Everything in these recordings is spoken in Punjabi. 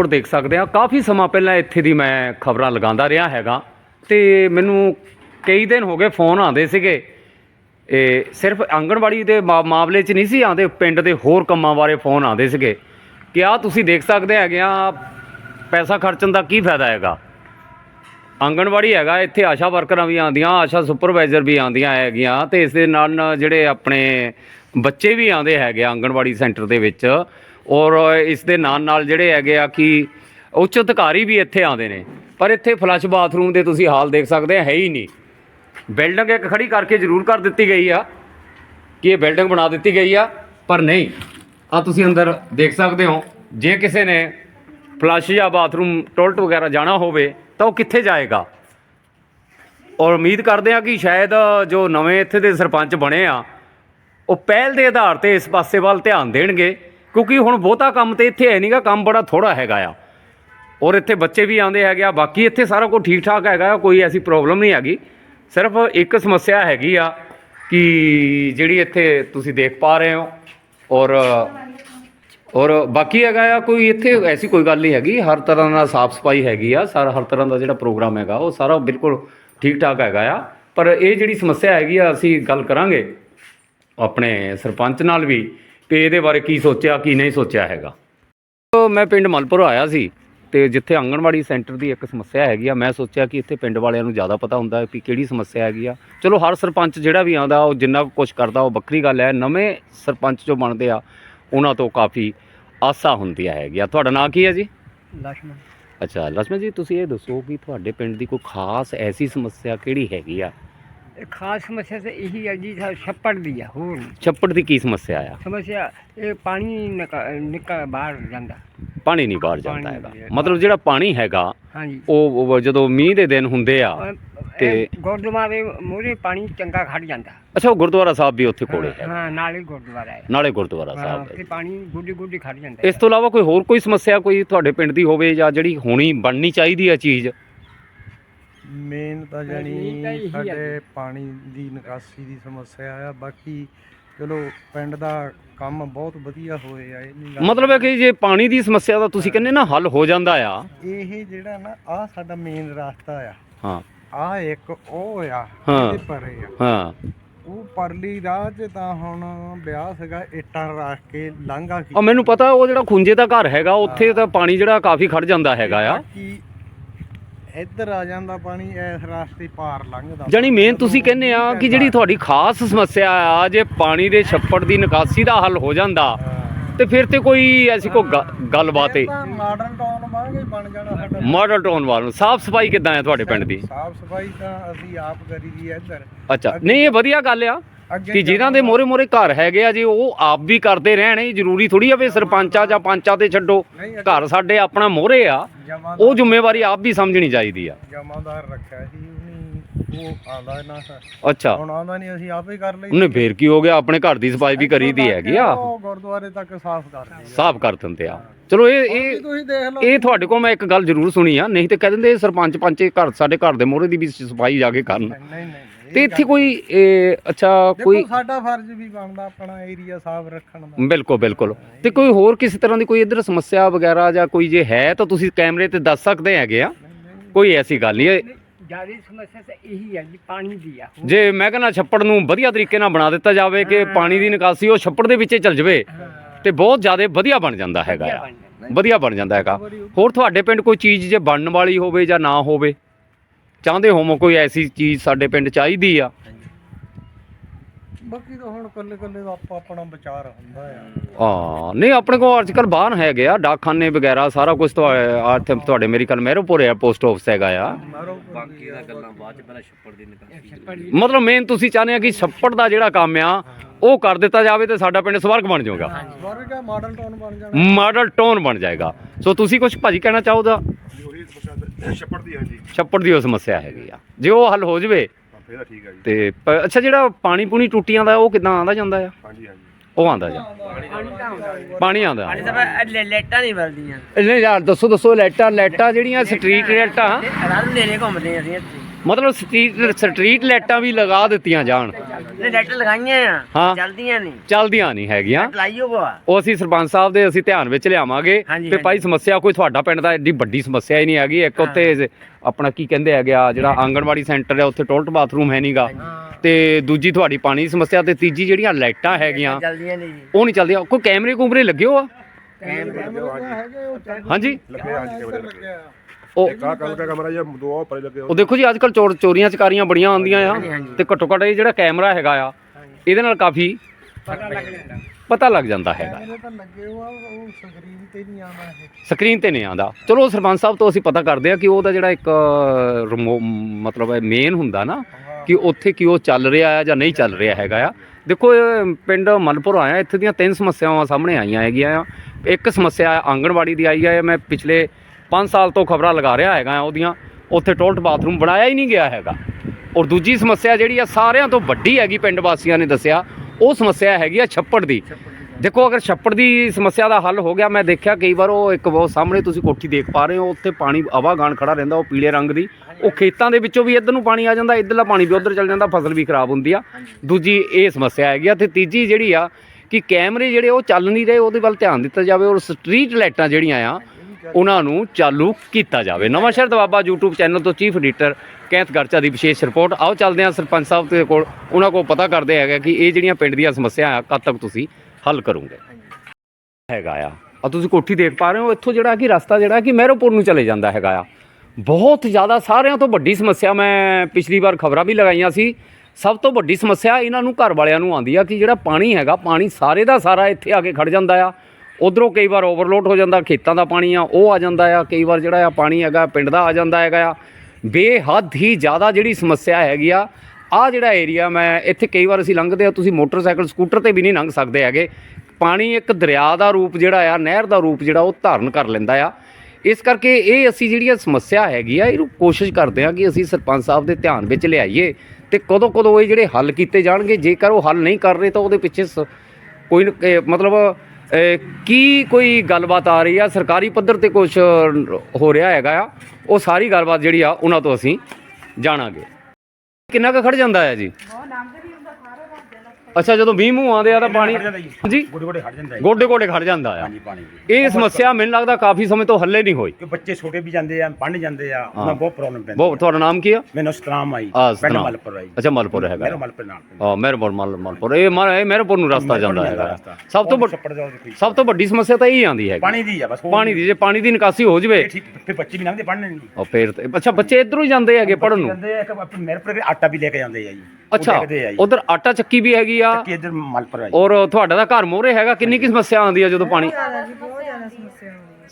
ਉਹ ਦੇਖ ਸਕਦੇ ਆ ਕਾਫੀ ਸਮਾਂ ਪਹਿਲਾਂ ਇੱਥੇ ਦੀ ਮੈਂ ਖਬਰਾਂ ਲਗਾਉਂਦਾ ਰਿਹਾ ਹੈਗਾ। ਤੇ ਮੈਨੂੰ ਕਈ ਦਿਨ ਹੋ ਗਏ ਫੋਨ ਆਉਂਦੇ ਸੀਗੇ। ਇਹ ਸਿਰਫ ਆਂਗਣਵਾੜੀ ਦੇ ਮਾ- ਮਾਮਲੇ 'ਚ ਨਹੀਂ ਸੀ ਆਉਂਦੇ, ਪਿੰਡ ਦੇ ਹੋਰ ਕੰਮਾਂ ਬਾਰੇ ਫੋਨ ਆਉਂਦੇ ਸੀਗੇ। ਕਿ ਆ ਤੁਸੀਂ ਦੇਖ ਸਕਦੇ ਹੈਗੇ ਆ, ਪੈਸਾ ਖਰਚਣ ਦਾ ਕੀ ਫਾਇਦਾ ਹੈਗਾ? ਆਂਗਣਵਾੜੀ ਹੈਗਾ, ਇੱਥੇ ਆਸ਼ਾ ਵਰਕਰਾਂ ਵੀ ਆਉਂਦੀਆਂ, ਆਸ਼ਾ ਸੁਪਰਵਾਈਜ਼ਰ ਵੀ ਆਉਂਦੀਆਂ ਹੈਗੀਆਂ। ਤੇ ਇਸ ਦੇ ਨਾਲ ਨਾਲ ਜਿਹੜੇ ਆਪਣੇ ਬੱਚੇ ਵੀ ਆਉਂਦੇ ਹੈਗੇ ਆਂਗਣਵਾੜੀ ਸੈਂਟਰ ਦੇ ਵਿੱਚ। ਔਰ ਇਸ ਦੇ ਨਾਲ ਨਾਲ ਜਿਹੜੇ ਹੈਗੇ ਆ ਕਿ ਉੱਚ ਅਧਿਕਾਰੀ ਵੀ ਇੱਥੇ ਆਉਂਦੇ ਨੇ, ਪਰ ਇੱਥੇ ਫਲੱਸ਼ ਬਾਥਰੂਮ ਦੇ ਤੁਸੀਂ ਹਾਲ ਦੇਖ ਸਕਦੇ ਆ, ਹੈ ਹੀ ਨਹੀਂ। ਬਿਲਡਿੰਗ ਇੱਕ ਖੜੀ ਕਰਕੇ ਜ਼ਰੂਰ ਕਰ ਦਿੱਤੀ ਗਈ ਆ, ਕਿ ਇਹ ਬਿਲਡਿੰਗ ਬਣਾ ਦਿੱਤੀ ਗਈ ਆ, ਪਰ ਨਹੀਂ, ਆ ਤੁਸੀਂ ਅੰਦਰ ਦੇਖ ਸਕਦੇ ਹੋ, ਜੇ ਕਿਸੇ ਨੇ ਫਲੱਸ਼ ਜਾਂ ਬਾਥਰੂਮ ਟੋਇਲਟ ਵਗੈਰਾ ਜਾਣਾ ਹੋਵੇ, ਤਾਂ ਉਹ ਕਿੱਥੇ ਜਾਏਗਾ? ਔਰ ਉਮੀਦ ਕਰਦੇ ਆ ਕਿ ਸ਼ਾਇਦ ਜੋ ਨਵੇਂ ਇੱਥੇ ਦੇ ਸਰਪੰਚ ਬਣੇ ਆ, ਉਹ ਪਹਿਲ ਦੇ ਆਧਾਰ ਤੇ ਇਸ ਪਾਸੇ ਵੱਲ ਧਿਆਨ ਦੇਣਗੇ। ਕਿਉਂਕਿ ਹੁਣ ਬਹੁਤਾ ਕੰਮ ਤੇ ਇੱਥੇ ਹੈ ਨਹੀਂਗਾ ਕੰਮ ਬੜਾ ਥੋੜਾ ਹੈਗਾ ਆ। ਔਰ ਇੱਥੇ ਬੱਚੇ ਵੀ ਆਉਂਦੇ ਹੈਗੇ ਆ, ਬਾਕੀ ਇੱਥੇ ਸਾਰਾ ਕੁਝ ਠੀਕ ਠਾਕ ਹੈਗਾ ਕੋਈ ਐਸੀ ਪ੍ਰੋਬਲਮ ਨਹੀਂ ਹੈਗੀ। ਸਿਰਫ ਇੱਕ ਸਮੱਸਿਆ ਹੈਗੀ ਆ ਕਿ ਜਿਹੜੀ ਇੱਥੇ ਤੁਸੀਂ ਦੇਖ ਪਾ ਰਹੇ ਹੋ, ਔਰ ਔਰ ਬਾਕੀ ਹੈਗਾ ਆ, ਕੋਈ ਇੱਥੇ ਐਸੀ ਕੋਈ ਗੱਲ ਨਹੀਂ ਹੈਗੀ, ਹਰ ਤਰ੍ਹਾਂ ਦਾ ਸਾਫ਼ ਸਫ਼ਾਈ ਹੈਗੀ ਆ, ਸਾਰਾ ਹਰ ਤਰ੍ਹਾਂ ਦਾ ਜਿਹੜਾ ਪ੍ਰੋਗਰਾਮ ਹੈਗਾ, ਉਹ ਸਾਰਾ ਬਿਲਕੁਲ ਠੀਕ ਠਾਕ ਹੈਗਾ ਆ। ਪਰ ਇਹ ਜਿਹੜੀ ਸਮੱਸਿਆ ਹੈਗੀ ਆ, ਅਸੀਂ ਗੱਲ ਕਰਾਂਗੇ ਆਪਣੇ ਸਰਪੰਚ ਨਾਲ ਵੀ ਤੇ ਇਹਦੇ ਬਾਰੇ ਕੀ ਸੋਚਿਆ ਕੀ ਨਹੀਂ ਸੋਚਿਆ ਹੈਗਾ। ਮੈਂ ਪਿੰਡ ਮਲਪੁਰ ਆਇਆ ਸੀ ਤੇ ਜਿੱਥੇ ਆਂਗਣਵਾੜੀ ਸੈਂਟਰ ਦੀ ਇੱਕ ਸਮੱਸਿਆ ਹੈਗੀ ਆ ਮੈਂ ਸੋਚਿਆ ਕਿ ਇੱਥੇ ਪਿੰਡ ਵਾਲਿਆਂ ਨੂੰ ਜ਼ਿਆਦਾ ਪਤਾ ਹੁੰਦਾ ਕਿ ਕਿਹੜੀ ਸਮੱਸਿਆ ਹੈਗੀ ਆ। ਚਲੋ ਹਰ ਸਰਪੰਚ ਜਿਹੜਾ ਵੀ ਆਉਂਦਾ ਉਹ ਜਿੰਨਾ ਕੁਝ ਕਰਦਾ ਉਹ ਵੱਖਰੀ ਗੱਲ ਹੈ। ਨਵੇਂ ਸਰਪੰਚ ਜੋ ਬਣਦੇ ਆ ਉਹਨਾਂ ਤੋਂ ਕਾਫੀ ਆਸਾ ਹੁੰਦੀ ਹੈਗੀ ਆ ਤੁਹਾਡਾ ਨਾਂ ਕੀ ਹੈ ਜੀ? ਲక్ష్ਮਣ ਅੱਛਾ ਲక్ష్ਮਣ ਜੀ ਤੁਸੀਂ ਇਹ ਦੱਸੋ ਕਿ ਤੁਹਾਡੇ ਪਿੰਡ ਦੀ ਕੋਈ ਖਾਸ ਐਸੀ ਸਮੱਸਿਆ ਕਿਹੜੀ ਹੈਗੀ ਆ? ਖਾਸ ਸਮੱਸਿਆ ਤੇ ਇਹੀ ਹੈ ਜੀ ਸਾ ਛੱਪੜ ਦੀ ਆ ਹੋਰ ਨਹੀਂ। ਛੱਪੜ ਦੀ ਕੀ ਸਮੱਸਿਆ ਆ? ਸਮੱਸਿਆ ਇਹ ਪਾਣੀ ਨਿਕਲ ਨਿਕਲ ਬਾਹਰ ਜਾਂਦਾ। ਪਾਣੀ ਨਹੀਂ ਬਾਹਰ ਜਾਂਦਾ ਪਾਣੀ ਹੈਗਾ। ਨਹੀਂ ਹੈ। ਮਤਲਬ ਜਿਹੜਾ ਪਾਣੀ ਹੈਗਾ ਹਾਂਜੀ। ਉਹ ਉਹ ਜਦੋਂ ਮੀਂਹ ਦੇ ਦਿਨ ਹੁੰਦੇ ਆ ਤੇ ਤੇ- ਗੁਰਦੁਆਰੇ ਮੂਹਰੇ ਪਾਣੀ ਚੰਗਾ ਖੜ ਜਾਂਦਾ। ਅੱਛਾ ਉਹ ਗੁਰਦੁਆਰਾ ਸਾਹਿਬ ਵੀ ਉੱਥੇ ਕੋਲੇ ਹੈ ਹਾਂ। ਨਾਲ ਗੁਰਦੁਆਰਾ ਹੈ। ਨਾਲੇ ਗੁਰਦੁਆਰਾ ਹਾਂ ਸਾਹਿਬ ਤੇ ਹੈ ਪਾਣੀ ਗੁੱਡੀ ਗੁੱਡੀ ਖੜ ਜਾਂਦਾ ਇਸ ਤੋਂ ਇਲਾਵਾ ਕੋਈ ਹੋਰ ਕੋਈ ਸਮੱਸਿਆ ਕੋਈ ਤੁਹਾਡੇ ਪਿੰਡ ਦੀ ਹੋਵੇ ਜਾਂ ਜਿਹੜੀ ਹੋਣੀ ਬਣਨੀ ਚਾਹੀਦੀ ਹੈ ਚੀਜ਼? ਮੇਨ ਤਾਂ ਜਾਨੀ ਸਾਡੇ ਪਾਣੀ ਦੀ ਨਿਕਾਸੀ ਦੀ ਸਮੱਸਿਆ ਆ ਬਾਕੀ ਚਲੋ ਪਿੰਡ ਦਾ ਕੰਮ ਬਹੁਤ ਵਧੀਆ ਹੋਏ ਆ ਇਹ ਨਹੀਂ ਗੱਲ- ਮਤਲਬ ਹੈ ਕਿ ਜੇ ਪਾਣੀ ਦੀ ਸਮੱਸਿਆ ਦਾ ਤੁਸੀਂ ਕਹਿੰਦੇ ਨਾ ਹੱਲ ਹੋ ਜਾਂਦਾ ਆ। ਇਹ ਜਿਹੜਾ ਨਾ ਆ ਸਾਡਾ ਮੇਨ ਰਸਤਾ ਆ। ਹਾਂ। ਆ ਇੱਕ ਉਹ ਆ ਹਾਂ। ਇਹਦੇ ਪਰੇ ਆ। ਹਾਂ। ਉਹ ਪਰਲੀ ਰਾਹ 'ਚ ਤਾਂ ਹੁਣ ਵਿਆਹ ਸੀਗਾ ਇੱਟਾਂ ਰੱਖ ਕੇ ਲਾਂਘਾ ਕੀਤਾ। ਮੈਨੂੰ ਪਤਾ ਉਹ ਜਿਹੜਾ ਖੁੰਝੇ ਦਾ ਘਰ ਹੈਗਾ ਉੱਥੇ ਤਾਂ ਪਾਣੀ ਜਿਹੜਾ ਕਾਫੀ ਖੜ ਜਾਂਦਾ ਹੈਗਾ ਆ। ਬਾਕੀ ਇੱਧਰ ਆ ਜਾਂਦਾ ਪਾਣੀ ਇਸ ਰਸਤੇ ਪਾਰ ਲੰਘਦਾ। ਜਾਣੀ ਮੇਨ ਤੁਸੀਂ ਕਹਿੰਦੇ ਆ ਕਿ ਜਿਹੜੀ ਤੁਹਾਡੀ ਖਾਸ ਸਮੱਸਿਆ ਆ ਜੇ ਪਾਣੀ ਦੇ ਛੱਪੜ ਦੀ ਨਿਕਾਸੀ ਦਾ ਹੱਲ ਹੋ ਜਾਂਦਾ ਹਾਂ। ਤੇ ਫਿਰ ਤੇ ਕੋਈ ਐਸੀ ਗ- ਗੱਲਬਾਤ ਤਾਂ ਮਾਡਰਨ ਟਾਊਨ ਵਾਂਗੇ ਬਣ ਜਾਣਾ ਸਾਡਾ। ਮਾਡਲ ਟਾਊਨ ਵਾਲ ਸਾਫ਼ ਸਫ਼ਾਈ ਕਿਦਾਂ ਹੈ ਤੁਹਾਡੇ ਪਿੰਡ ਦੀ? ਸਾਫ਼ ਸਫ਼ਾਈ ਤਾਂ ਅਸੀਂ ਆਪ ਕਰੀ ਦੀ ਹੈ ਇੱਧਰ। ਅੱਛਾ। ਨਹੀਂ ਇਹ ਵਧੀਆ ਗੱਲ ਆ। ਕਿ ਜਿਨ੍ਹਾਂ ਦੇ ਮੋਰੇ ਮੋਰੇ ਘਰ ਹੈਗੇ ਆ ਜੀ ਉਹ ਆਪ ਵੀ ਕਰਦੇ ਰਹਿਣ ਇਹ ਜ਼ਰੂਰੀ ਥੋੜੀ ਆ ਵੀ ਸਰਪੰਚਾ ਜਾਂ ਪੰਚਾਂ ਤੇ ਛੱਡੋ। ਘਰ ਸਾਡੇ ਆਪਣਾ ਮੋਰੇ ਆ ਉਹ ਜ਼ਿੰਮੇਵਾਰੀ ਆਪ ਵੀ ਸਮਝਣੀ ਚਾਹੀਦੀ ਆ। ਜਮਾਦਾਰ ਰੱਖਿਆ ਸੀ ਉਹ ਆਂਦਾ ਨਾ ਅੱਛਾ। ਹੁਣ ਆਉਂਦਾ ਨਹੀਂ ਅਸੀਂ ਆਪੇ ਕਰ ਲਈ ਉਹਨੇ ਫੇਰ ਕੀ ਹੋ ਗਿਆ ਆਪਣੇ ਘਰ ਦੀ ਸਫ਼ਾਈ ਵੀ ਕਰੀ ਦੀ ਹੈਗੀ ਆ। ਉਹ ਗੁਰਦੁਆਰੇ ਤੱਕ ਸਾਫ਼ ਕਰ ਦੀ ਸਾਫ਼ ਕਰ ਦਿੰਦੇ ਆ। ਚਲੋ ਇਹ ਇਹ ਤੁਸੀਂ ਦੇਖ ਲਓ। ਇਹ ਤੁਹਾਡੇ ਕੋਲ ਮੈਂ ਇੱਕ ਗੱਲ ਜ਼ਰੂਰ ਸੁਣੀ ਆ ਨਹੀਂ ਤੇ ਕਹਿ ਦਿੰਦੇ ਸਰਪੰਚ ਪੰਚੇ ਘਰ ਸਾਡੇ ਘਰ ਦੇ ਮੋਰੇ ਦੀ ਵੀ ਸਫ਼ਾਈ ਜਾ ਕੇ ਕਰਨ। ਨਹੀਂ ਨਹੀਂ। ਤੇ ਇੱਥੇ ਕੋਈ ਇਹ, ਅੱਛਾ ਕੋਈ ਸਾਡਾ ਫਰਜ਼ ਵੀ ਬਣਦਾ ਆਪਣਾ ਏਰੀਆ ਸਾਫ਼ ਰੱਖਣ ਦਾ। ਬਿਲਕੁਲ ਬਿਲਕੁਲ। ਤੇ ਕੋਈ ਹੋਰ ਕਿਸੇ ਤਰ੍ਹਾਂ ਦੀ ਕੋਈ ਇੱਧਰ ਸਮੱਸਿਆ ਵਗੈਰਾ ਜਾਂ ਕੋਈ ਜੇ ਹੈ ਤਾਂ ਤੁਸੀਂ ਕੈਮਰੇ ਤੇ ਦੱਸ ਸਕਦੇ ਹੈਗੇ ਆ? ਕੋਈ ਐਸੀ ਗੱਲ ਨਹੀਂ ਹੈ। ਜ਼ਿਆਦਾ ਸਮੱਸਿਆ ਤੇ ਇਹੀ ਹੈ ਜੀ ਪਾਣੀ ਦੀ ਆ। ਹੋਰ- ਜੇ ਮੈਂ ਕਹਿੰਦਾ ਛੱਪੜ ਨੂੰ ਵਧੀਆ ਤਰੀਕੇ ਨਾਲ ਬਣਾ ਦਿੱਤਾ ਜਾਵੇ ਕਿ ਪਾਣੀ ਦੀ ਨਿਕਾਸੀ ਉਹ ਛੱਪੜ ਦੇ ਵਿੱਚ ਚੱਲ ਜਾਵੇ ਤੇ ਬਹੁਤ ਜ਼ਿਆਦਾ ਵਧੀਆ ਬਣ ਜਾਂਦਾ ਹੈਗਾ ਆ। ਵਧੀਆ ਬਣ ਜਾਂਦਾ। ਹੈਗਾ। ਹੋਰ ਤੁਹਾਡੇ ਪਿੰਡ ਕੋਈ ਚੀਜ਼ ਜੇ ਬਣਨ ਵਾਲੀ ਹੋਵੇ ਜਾਂ ਨਾ ਹੋਵੇ? ਚਾਹੁੰਦੇ ਹੋਮੋ ਕੋਈ ਐਸੀ ਚੀਜ਼ ਸਾਡੇ ਪਿੰਡ ਚਾਹੀਦੀ ਆ। ਬਾਕੀ ਤਾਂ ਹੁਣ ਕੱਲੇ ਕੱਲੇ ਦਾ ਆਪੋ ਆਪਣਾ ਵਿਚਾਰ ਹੁੰਦਾ ਆ। ਹਾਂ ਨਹੀਂ ਆਪਣੇ ਕੋਲ ਅੱਜ ਕੱਲ ਬਾਹਰ ਹੈਗੇ ਆ ਡਾਕਖਾਨੇ ਵਗੈਰਾ ਸਾਰਾ ਕੁਝ ਤਾਂ ਆ ਇੱਥੇ ਤੁਹਾਡੇ ਮੇਰੀ ਕੱਲ ਮਹਿਰੋਪੁਰ ਆ ਪੋਸਟ ਆਫਿਸ ਹੈਗਾ ਆ। ਮਾਰੋ ਬਾਕੀ ਦਾ ਇਹ ਛੱਪੜ ਦੀ ਮਤਲਬ ਮੇਨ ਤੁਸੀਂ ਚਾਹੁੰਦੇ ਆ ਕਿ ਛੱਪੜ ਦਾ ਜਿਹੜਾ ਕੰਮ ਆ ਉਹ ਕਰ ਦਿੱਤਾ ਜਾਵੇ ਤੇ ਸਾਡਾ ਪਿੰਡ ਸਵਰਗ ਬਣ ਜਾਊਗਾ। ਵਰਗ ਆ ਮਾਡਲ ਟਾਊਨ ਬਣ ਜਾਣਾ। ਮਾਡਲ ਟਾਊਨ ਬਣ ਜਾਏਗਾ। ਸੋ ਤੁਸੀਂ ਕੁਝ ਭਾਜੀ ਕਹਿਣਾ ਚਾਹੋਦਾ? ਛੱਪੜ ਦੀ ਹਾਂਜੀ ਛੱਪੜ ਦੀ ਉਹ ਸਮੱਸਿਆ ਹੈਗੀ ਆ। ਜੇ ਉਹ ਹੱਲ ਹੋ ਜਵੇ ਫੇਰ ਤਾਂ ਠੀਕ ਹੈ ਜੀ। ਤੇ ਪ- ਅੱਛਾ ਜਿਹੜਾ ਪਾਣੀ ਪੂਣੀ ਟੁੱਟੀਆਂ ਦਾ ਉਹ ਕਿਦਾਂ ਆਂਦਾ ਜਾਂਦਾ ਆ? ਹਾਂਜੀ ਹਾਂਜੀ। ਉਹ ਆਂਦਾ ਜਾ। ਪਾਣੀ ਤਾਂ ਆਉਂਦਾ। ਪਾਣੀ ਆਂਦਾ ਪਾਣੀ ਤਾਂ ਲੈ- ਲੈਟਾਂ ਨਹੀਂ ਬਲਦੀਆਂ। ਨਹੀਂ ਯਾਰ ਦੱਸੋ ਦੱਸੋ ਲਾਈਟਾਂ ਲਾਈਟਾਂ ਜਿਹੜੀਆਂ ਸਟਰੀਟ ਲਾਈਟਾਂ ਰਾਤ ਨੇਰੇ ਘੁੰਮਦੇ ਅਸੀਂ ਇੱਥੇ। ਮਤਲਬ ਸਟਰੀਟ ਸਟਰੀਟ ਲਾਈਟਾਂ ਵੀ ਲਗਾ ਦਿੱਤੀਆਂ ਜਾਣ। ਨੇ ਡਾਕਟਰ ਲਗਾਈਆਂ ਆ ਹਾਂ। ਚੱਲਦੀਆਂ ਨਹੀਂ। ਚੱਲਦੀਆਂ ਨਹੀਂ ਹੈਗੀਆਂ। ਲਾਈਓ ਬਵਾ ਉਹ ਅਸੀਂ ਸਰਪੰਚ ਸਾਹਿਬ ਦੇ ਅਸੀਂ ਧਿਆਨ ਵਿੱਚ ਲਿਆਵਾਂਗੇ। ਹਾਂਜੀ, ਤੇ ਭਾਈ ਹਾਂਜੀ। ਸਮੱਸਿਆ ਕੋਈ ਤੁਹਾਡਾ ਪਿੰਡ ਦਾ ਏਡੀ ਵੱਡੀ ਸਮੱਸਿਆ ਹੀ ਨਹੀਂ ਹੈਗੀ। ਇੱਕ ਉੱਤੇ ਆਪਣਾ ਕੀ ਕਹਿੰਦੇ ਹੈਗੇ ਆ ਜਿਹੜਾ ਆਂਗਣਵਾੜੀ ਸੈਂਟਰ ਹੈ ਉੱਥੇ ਟੋਇਲਟ ਬਾਥਰੂਮ ਹੈ ਨਹੀਂਗਾ। ਤੇ ਦੂਜੀ ਤੁਹਾਡੀ ਪਾਣੀ ਦੀ ਸਮੱਸਿਆ ਤੇ ਤੀਜੀ ਜਿਹੜੀਆਂ ਲਾਈਟਾਂ ਹੈਗੀਆਂ ਚੱਲਦੀਆਂ ਨਹੀਂ ਜੀ। ਉਹ ਨਹੀਂ ਚੱਲਦੀਆਂ। ਕੋਈ ਕੈਮਰੇ ਕੂਮਰੇ ਲੱਗੇ ਹੋ ਆ? ਹਾਂਜੀ। ਲੱਗੇ ਹਾਂਜੀ ਕੈਮਰੇ ਲੱਗੇ ਉਹ ਇੱਕ ਆਹ ਕੰਮ ਦਾ ਕਮਰਾ ਜਾਂ ਦੋ ਉਹ ਪਰੇ ਲੱਗੇ ਉਹ ਦੇਖੋ ਜੀ ਅੱਜ ਕੱਲ ਚੋਰ ਚੋਰੀਆਂ ਚਕਾਰੀਆਂ ਬੜੀਆਂ ਆਉਂਦੀਆਂ ਆ। ਤੇ ਘੱਟੋ ਘੱਟ ਇਹ ਜਿਹੜਾ ਕੈਮਰਾ ਹੈਗਾ ਆ ਇਹਦੇ ਨਾਲ ਕਾਫੀ ਪਤਾ ਲੱਗ ਜਾਂਦਾ। ਹੈਗਾ। ਮੇਰੇ ਤਾਂ ਲੱਗੇ ਹੋਆ ਉਹ ਸਕਰੀਨ ਤੇ ਨਹੀਂ ਆਉਂਦਾ ਇਹ। ਸਕਰੀਨ ਤੇ ਨਹੀਂ ਆਉਂਦਾ। ਚਲੋ ਸਰਪੰਚ ਸਾਹਿਬ ਤੋਂ ਅਸੀਂ ਪਤਾ ਕਰਦੇ ਆ ਕਿ ਉਹਦਾ ਜਿਹੜਾ ਇੱਕ ਰਿਮੋ ਮਤਲਬ ਮੇਨ ਹੁੰਦਾ ਨਾ ਕਿ ਉੱਥੇ ਕੀ ਉਹ ਚੱਲ ਰਿਹਾ ਆ ਜਾਂ ਨਹੀਂ ਚੱਲ ਰਿਹਾ ਹੈਗਾ ਆ। ਦੇਖੋ ਇਹ ਪਿੰਡ ਮਲਪੁਰ ਆਇਆ ਇੱਥੇ ਦੀਆਂ ਤਿੰਨ ਸਮੱਸਿਆਵਾਂ ਸਾਹਮਣੇ ਆਈਆਂ ਹੈਗੀਆਂ ਆ। ਇੱਕ ਸਮੱਸਿਆ ਆਂਗਣਵਾੜੀ ਦੀ ਆਈ ਹੈ ਮੈਂ ਪਿਛਲੇ 5 ਸਾਲ ਤੋਂ ਖਬਰਾਂ ਲਗਾ ਰਿਹਾ ਹੈਗਾ ਆ ਉਹਦੀਆਂ, ਉੱਥੇ ਟੋਇਲਟ ਬਾਥਰੂਮ ਬਣਾਇਆ ਹੀ ਨਹੀਂ ਗਿਆ ਹੈਗਾ। ਔਰ ਦੂਜੀ ਸਮੱਸਿਆ ਜਿਹੜੀ ਆ, ਸਾਰਿਆਂ ਤੋਂ ਵੱਡੀ ਹੈਗੀ ਪਿੰਡ ਵਾਸੀਆਂ ਨੇ ਦੱਸਿਆ, ਉਹ ਸਮੱਸਿਆ ਹੈਗੀ ਆ ਛੱਪੜ ਦੀ। ਦੇਖੋ, ਅਗਰ ਛੱਪੜ ਦੀ ਸਮੱਸਿਆ ਦਾ ਹੱਲ ਹੋ ਗਿਆ, ਮੈਂ ਦੇਖਿਆ ਕਈ ਵਾਰ ਉਹ ਇੱਕ ਬਹੁਤ ਸਾਹਮਣੇ ਤੁਸੀਂ ਕੋਠੀ ਦੇਖ ਪਾ ਰਹੇ ਹੋ, ਉੱਥੇ ਪਾਣੀ ਆਵਾਗਾਨ ਖੜਾ ਰਹਿੰਦਾ, ਉਹ ਪੀਲੇ ਰੰਗ ਦੀ। ਉਹ ਖੇਤਾਂ ਦੇ ਵਿੱਚੋਂ ਵੀ ਇੱਧਰ ਨੂੰ ਪਾਣੀ ਆ ਜਾਂਦਾ, ਇੱਧਰਲਾ ਪਾਣੀ ਵੀ ਉੱਧਰ ਚਲ ਜਾਂਦਾ, ਫਸਲ ਵੀ ਖਰਾਬ ਹੁੰਦੀ ਆ। ਦੂਜੀ ਇਹ ਸਮੱਸਿਆ ਹੈਗੀ ਆ, ਤੇ ਤੀਜੀ ਜਿਹੜੀ ਆ, ਕਿ ਕੈਮਰੇ ਜਿਹੜੇ ਉਹ ਚੱਲ ਨਹੀਂ ਰਹੇ, ਉਹਦੇ ਵੱਲ ਧਿਆਨ ਦਿੱਤਾ ਜਾਵੇ, ਔਰ ਸਟਰੀਟ ਲਾਈਟਾਂ ਜਿਹੜੀਆਂ ਆ ਉਹਨਾਂ ਨੂੰ ਚਾਲੂ ਕੀਤਾ ਜਾਵੇ। ਨਵਾਂ ਸ਼ਹਿਰ ਦਵਾਬਾ YouTube ਚੈਨਲ ਤੋਂ ਚੀਫ ਐਡੀਟਰ ਕੈਂਥ ਗਰਚਾ ਦੀ ਵਿਸ਼ੇਸ਼ ਰਿਪੋਰਟ। ਆਓ ਚੱਲਦੇ ਹਾਂ ਸਰਪੰਚ ਸਾਹਿਬ ਦੇ ਕੋਲ। ਉਹਨਾਂ ਕੋਲ ਪਤਾ ਕਰਦੇ ਹੈਗਾ ਕਿ ਇਹ ਜਿਹੜੀਆਂ ਪਿੰਡ ਦੀਆਂ ਸਮੱਸਿਆ ਆ ਕਦ ਤੱਕ ਤੁਸੀਂ ਹੱਲ ਕਰੋਗੇ। ਹੈਗਾ ਆ। ਆ ਤੁਸੀਂ ਕੋਠੀ ਦੇਖ ਪਾ ਰਹੇ ਹੋ, ਇੱਥੋਂ ਜਿਹੜਾ ਕਿ ਰਸਤਾ ਜਿਹੜਾ ਕਿ ਮਹਿਰੋਪੁਰ ਨੂੰ ਚਲੇ ਜਾਂਦਾ ਹੈਗਾ ਆ। ਬਹੁਤ ਜ਼ਿਆਦਾ ਸਾਰਿਆਂ ਤੋਂ ਵੱਡੀ ਸਮੱਸਿਆ ਮੈਂ ਪਿਛਲੀ ਵਾਰ ਖਬਰਾਂ ਵੀ ਲਗਾਈਆਂ ਸੀ। ਸਭ ਤੋਂ ਵੱਡੀ ਸਮੱਸਿਆ ਇਹਨਾਂ ਨੂੰ ਘਰ ਵਾਲਿਆਂ ਨੂੰ ਆਉਂਦੀ ਆ ਕਿ ਜਿਹੜਾ ਪਾਣੀ ਹੈਗਾ, ਪਾਣੀ ਸਾਰੇ ਦਾ ਸਾਰਾ ਇੱਥੇ ਆ ਕੇ ਖੜ ਜਾਂਦਾ ਆ। ਉਧਰੋਂ ਕਈ ਵਾਰ ਓਵਰਲੋਡ ਹੋ ਜਾਂਦਾ, ਖੇਤਾਂ ਦਾ ਪਾਣੀ ਆ, ਉਹ ਆ ਜਾਂਦਾ ਆ, ਕਈ ਵਾਰ ਜਿਹੜਾ ਆ ਪਾਣੀ ਹੈਗਾ, ਪਿੰਡ ਦਾ ਆ ਜਾਂਦਾ ਹੈਗਾ ਆ। ਬੇਹੱਦ ਹੀ ਜ਼ਿਆਦਾ ਜਿਹੜੀ ਸਮੱਸਿਆ ਹੈਗੀ ਆ ਆ ਜਿਹੜਾ ਏਰੀਆ ਮੈਂ ਇੱਥੇ ਕਈ ਵਾਰ ਅਸੀਂ ਲੰਘਦੇ ਆ ਤੁਸੀਂ ਮੋਟਰਸਾਈਕਲ, ਸਕੂਟਰ ਤੇ ਵੀ ਨਹੀਂ ਲੰਘ ਸਕਦੇ ਹੈਗੇ। ਪਾਣੀ ਇੱਕ ਦਰਿਆ ਦਾ ਰੂਪ ਜਿਹੜਾ ਆ, ਨਹਿਰ ਦਾ ਰੂਪ ਜਿਹੜਾ, ਉਹ ਧਾਰਨ ਕਰ ਲੈਂਦਾ ਆ। ਇਸ ਕਰਕੇ ਇਹ ਅਸੀਂ ਜਿਹੜੀ ਸਮੱਸਿਆ ਹੈਗੀ ਆ, ਇਹਨੂੰ ਕੋਸ਼ਿਸ਼ ਕਰਦੇ ਆ ਕਿ ਅਸੀਂ ਸਰਪੰਚ ਸਾਹਿਬ ਦੇ ਧਿਆਨ ਵਿੱਚ ਲਿਆਈਏ ਤੇ ਕਦੋਂ ਕਦੋਂ ਇਹ ਜਿਹੜੇ ਹੱਲ ਕੀਤੇ ਜਾਣਗੇ। ਜੇਕਰ ਉਹ ਹੱਲ ਨਹੀਂ ਕਰ ਰਹੇ ਤਾਂ ਉਹਦੇ ਪਿੱਛੇ ਸ- ਕੋਈ ਨ- ਮਤਲਬ ਕੀ ਕੋਈ ਗੱਲਬਾਤ ਆ ਰਹੀ ਆ? ਸਰਕਾਰੀ ਪੱਧਰ ਤੇ ਕੁਝ ਹੋ ਰਿਹਾ ਹੈਗਾ ਆ? ਉਹ ਸਾਰੀ ਗੱਲਬਾਤ ਜਿਹੜੀ ਆ, ਉਹਨਾਂ ਤੋਂ ਅਸੀਂ ਜਾਣਾਂਗੇ। ਕਿੰਨਾ ਕੁ ਖੜ ਜਾਂਦਾ ਹੈ ਜੀ? ਅੱਛਾ ਜਦੋਂ ਮੀਂਹ ਮੂੰਹ ਆਉਂਦੇ ਆ ਤਾਂ ਪਾਣੀ ਜੀ। ਗੋਡੇ ਗੋਡੇ ਹਟ ਜਾਂਦਾ ਹੈ ਗੋਡੇ ਗੋਡੇ ਖੜ ਜਾਂਦਾ ਆ। ਹਾਂਜੀ ਪਾਣੀ ਦੀ ਇਹ ਸਮੱਸਿਆ ਮੈਨੂੰ ਲੱਗਦਾ ਕਾਫੀ ਸਮੇਂ ਤੋਂ ਹੱਲੇ ਨਹੀਂ ਹੋਈ। ਕਿ ਬੱਚੇ ਛੋਟੇ ਵੀ ਜਾਂਦੇ ਆ ਪੜ੍ਹਨ ਜਾਂਦੇ ਆ ਹਾਂ। ਉਹਨਾਂ ਬਹੁਤ ਪ੍ਰੋਬਲਮ ਪੈਂਦੀ ਬਹੁਤ ਤੁਹਾਡਾ ਨਾਮ ਕੀ ਆ? ਮੈਨੂੰ ਸਤਨਾਮ ਆਈ ਪਿੰਡ। ਮਲਪੁਰ ਆਈ ਅੱਛਾ ਮਲਪੁਰ ਹੈਗਾ। ਮੇਰਾ ਮਲਪੁਰ ਨਾਲ। ਹਾਂ ਮਹਿਰਪੁਰ ਮਲ ਮਲਪੁਰ। ਇਹ ਮਰ ਇਹ ਮਹਿਰਪੁਰ ਨੂੰ ਰਸਤਾ ਜਾਂਦਾ ਹੈਗਾ। ਸਭ ਤੋਂ ਸਭ ਤੋਂ ਵੱਡੀ ਸਮੱਸਿਆ ਤਾਂ ਇਹ ਆਂਦੀ ਹੈਗੀ। ਪਾਣੀ ਦੀ ਆ ਬਸ ਪਾਣੀ ਦੀ ਜੇ ਪਾਣੀ ਦੀ ਨਿਕਾਸੀ ਹੋ ਜਵੇ। ਫਿਰ ਬੱਚੇ ਵੀ ਲੰਘਦੇ ਪੜ੍ਹਨ ਨਹੀਂ। ਉਹ ਫੇਰ ਅੱਛਾ ਬੱਚੇ ਇਧਰੋਂ ਹੀ ਜਾਂਦੇ ਹੈਗੇ ਪੜਨ ਨੂੰ? ਜਾਂਦੇ ਆ ਕਿ ਆਪਣੇ ਮੇਰੇ ਪਰ ਆਟਾ ਵੀ ਲੈ ਕੇ ਜਾਂਦੇ ਆ ਜੀ। ਅੱਛਾ ਦੇਖਦੇ ਆ ਜੀ। ਉਧਰ ਆਟਾ ਚੱਕੀ ਵੀ ਹੈਗੀ ਆ। ਕਿ ਇਧਰ ਮਲਪੁਰ ਆ ਜੀ। ਔਰ ਤੁਹਾਡਾ ਦਾ ਘਰ ਮੋਹਰੇ ਹੈਗਾ ਕਿੰਨੀ ਕੀ ਸਮੱਸਿਆ ਆਉਂਦੀ ਆ ਜਦੋਂ ਪਾਣੀ?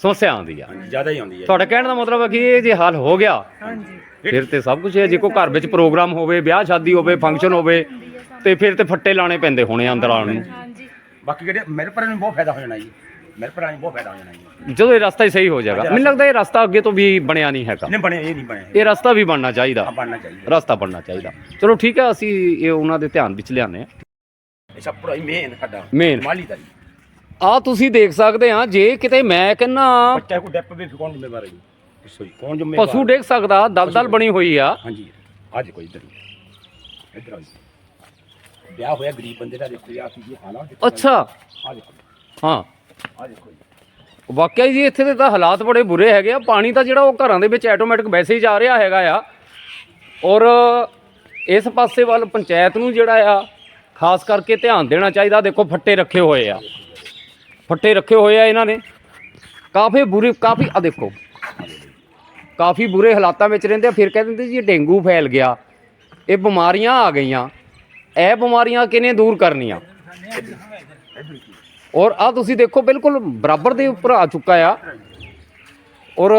ਸਮੱਸਿਆ ਆਉਂਦੀ ਆ। ਹਾਂਜੀ ਜ਼ਿਆਦਾ ਹੀ ਆਉਂਦੀ ਹੈ ਤੁਹਾਡਾ ਕਹਿਣ ਦਾ ਮਤਲਬ ਹੈ ਕਿ ਇਹ ਜੇ ਹੱਲ ਹੋ ਗਿਆ ਫਿਰ ਤੇ ਸਭ ਕੁਝ ਹੈ। ਜੇ ਕੋਈ ਘਰ ਵਿੱਚ ਪ੍ਰੋਗਰਾਮ ਹੋਵੇ ਵਿਆਹ ਸ਼ਾਦੀ ਹੋਵੇ ਫੰਕਸ਼ਨ ਹੋਵੇ ਤੇ ਫਿਰ ਤੇ ਫੱਟੇ ਲਾਣੇ ਪੈਂਦੇ ਹੋਣੇ ਆ ਅੰਦਰ ਆਉਣ ਨੂੰ। ਬਾਕੀ ਜਿਹੜੇ ਮੇਰੇ ਪਰ ਨੂੰ ਬਹੁਤ ਫਾਇਦਾ ਹੋ ਜਾਣਾ ਜੀ। ਮੇਰੇ ਪਰ ਨੂੰ ਬਹੁਤ ਫਾਇਦਾ ਹੋ ਜਾਣਾ ਜੀ। ਜਦੋਂ ਇਹ ਰਸਤਾ ਹੀ ਸਹੀ ਹੋ ਜਾਏਗਾ। ਮੈਨੂੰ ਲੱਗਦਾ ਇਹ ਰਸਤਾ ਅੱਗੇ ਤੋਂ ਵੀ ਬਣਿਆ ਨਹੀਂ ਹੈਗਾ। ਨਹੀਂ ਬਣਿਆ ਇਹ ਨਹੀਂ ਬਣਿਆ। ਇਹ ਰਸਤਾ ਵੀ ਬਣਨਾ ਚਾਹੀਦਾ। ਆ ਬਣਨਾ ਚਾਹੀਦਾ। ਰਸਤਾ ਬਣਨਾ ਚਾਹੀਦਾ। ਚਲੋ ਠੀਕ ਹੈ ਅਸੀਂ ਇਹ ਉਹਨਾਂ ਦੇ ਧਿਆਨ ਵਿੱਚ ਲਿਆਨੇ ਆ ਇਹ ਸਭ ਪੂਰਾ ਮੇਨ ਸਾਡਾ Main। ਮਾਲੀ ਦਾ ਜੀ। ਆ ਤੁਸੀਂ ਦੇਖ ਸਕਦੇ ਆ ਜੇ ਕਿਤੇ ਮੈਂ ਕਹਿੰਨਾ ਬੱਚਾ ਕੋ ਡੈਪ ਵੀ ਕੌਣ ਜ਼ਿੰਮੇਵਾਰ ਹੈ ਜੀ? ਦੱਸੋ ਜੀ ਕੌਣ ਜ਼ਿੰਮੇਵਾਰ ਪਸ਼ੂ ਦੇਖ ਸਕਦਾ ਦਲਦਲ ਬਣੀ ਹੋਈ ਆ। ਹਾਂਜੀ ਆ ਦੇਖੋ ਇੱਧਰ ਇੱਧਰ ਆਓ ਜੀ। ਵਿਆਹ ਹੋਇਆ ਗਰੀਬ ਬੰਦੇ ਦਾ ਦੇਖੋ ਆ ਕੀ ਜੀ ਹਾਲਾਤ ਦੇਖੋ ਅੱਛਾ। ਆ ਦੇਖੋ। ਹਾਂ। ਆ ਦੇਖੋ ਜੀ ਵਾਕਿਆ ਜੀ ਇੱਥੇ ਦੇ ਤਾਂ ਹਾਲਾਤ ਬੜੇ ਬੁਰੇ ਹੈਗੇ ਆ। ਪਾਣੀ ਤਾਂ ਜਿਹੜਾ ਉਹ ਘਰਾਂ ਦੇ ਵਿੱਚ ਆਟੋਮੈਟਿਕ ਵੈਸੇ ਹੀ ਜਾ ਰਿਹਾ ਹੈਗਾ ਆ। ਔਰ ਇਸ ਪਾਸੇ ਵੱਲ ਪੰਚਾਇਤ ਨੂੰ ਜਿਹੜਾ ਆ, ਖਾਸ ਕਰਕੇ ਧਿਆਨ ਦੇਣਾ ਚਾਹੀਦਾ। ਦੇਖੋ, ਫੱਟੇ ਰੱਖੇ ਹੋਏ ਆ। ਫੱਟੇ ਰੱਖੇ ਹੋਏ ਆ ਇਹਨਾਂ ਨੇ। ਕਾਫੀ ਬੁਰੀ, ਕਾਫੀ ਆ ਦੇਖੋ। ਕਾਫੀ ਬੁਰੇ ਹਾਲਾਤਾਂ ਵਿੱਚ ਰਹਿੰਦੇ ਆ। ਫਿਰ ਕਹਿ ਦਿੰਦੇ ਜੀ, ਇਹ ਡੇਂਗੂ ਫੈਲ ਗਿਆ। ਇਹ ਬਿਮਾਰੀਆਂ ਆ ਗਈਆਂ। ਇਹ ਬਿਮਾਰੀਆਂ ਕਿਨੇ ਦੂਰ ਕਰਨੀਆਂ? ਔਰ ਆ ਤੁਸੀਂ ਦੇਖੋ, ਬਿਲਕੁਲ ਬਰਾਬਰ ਦੇ ਉੱਪਰ ਆ ਚੁੱਕਾ ਆ। ਔਰ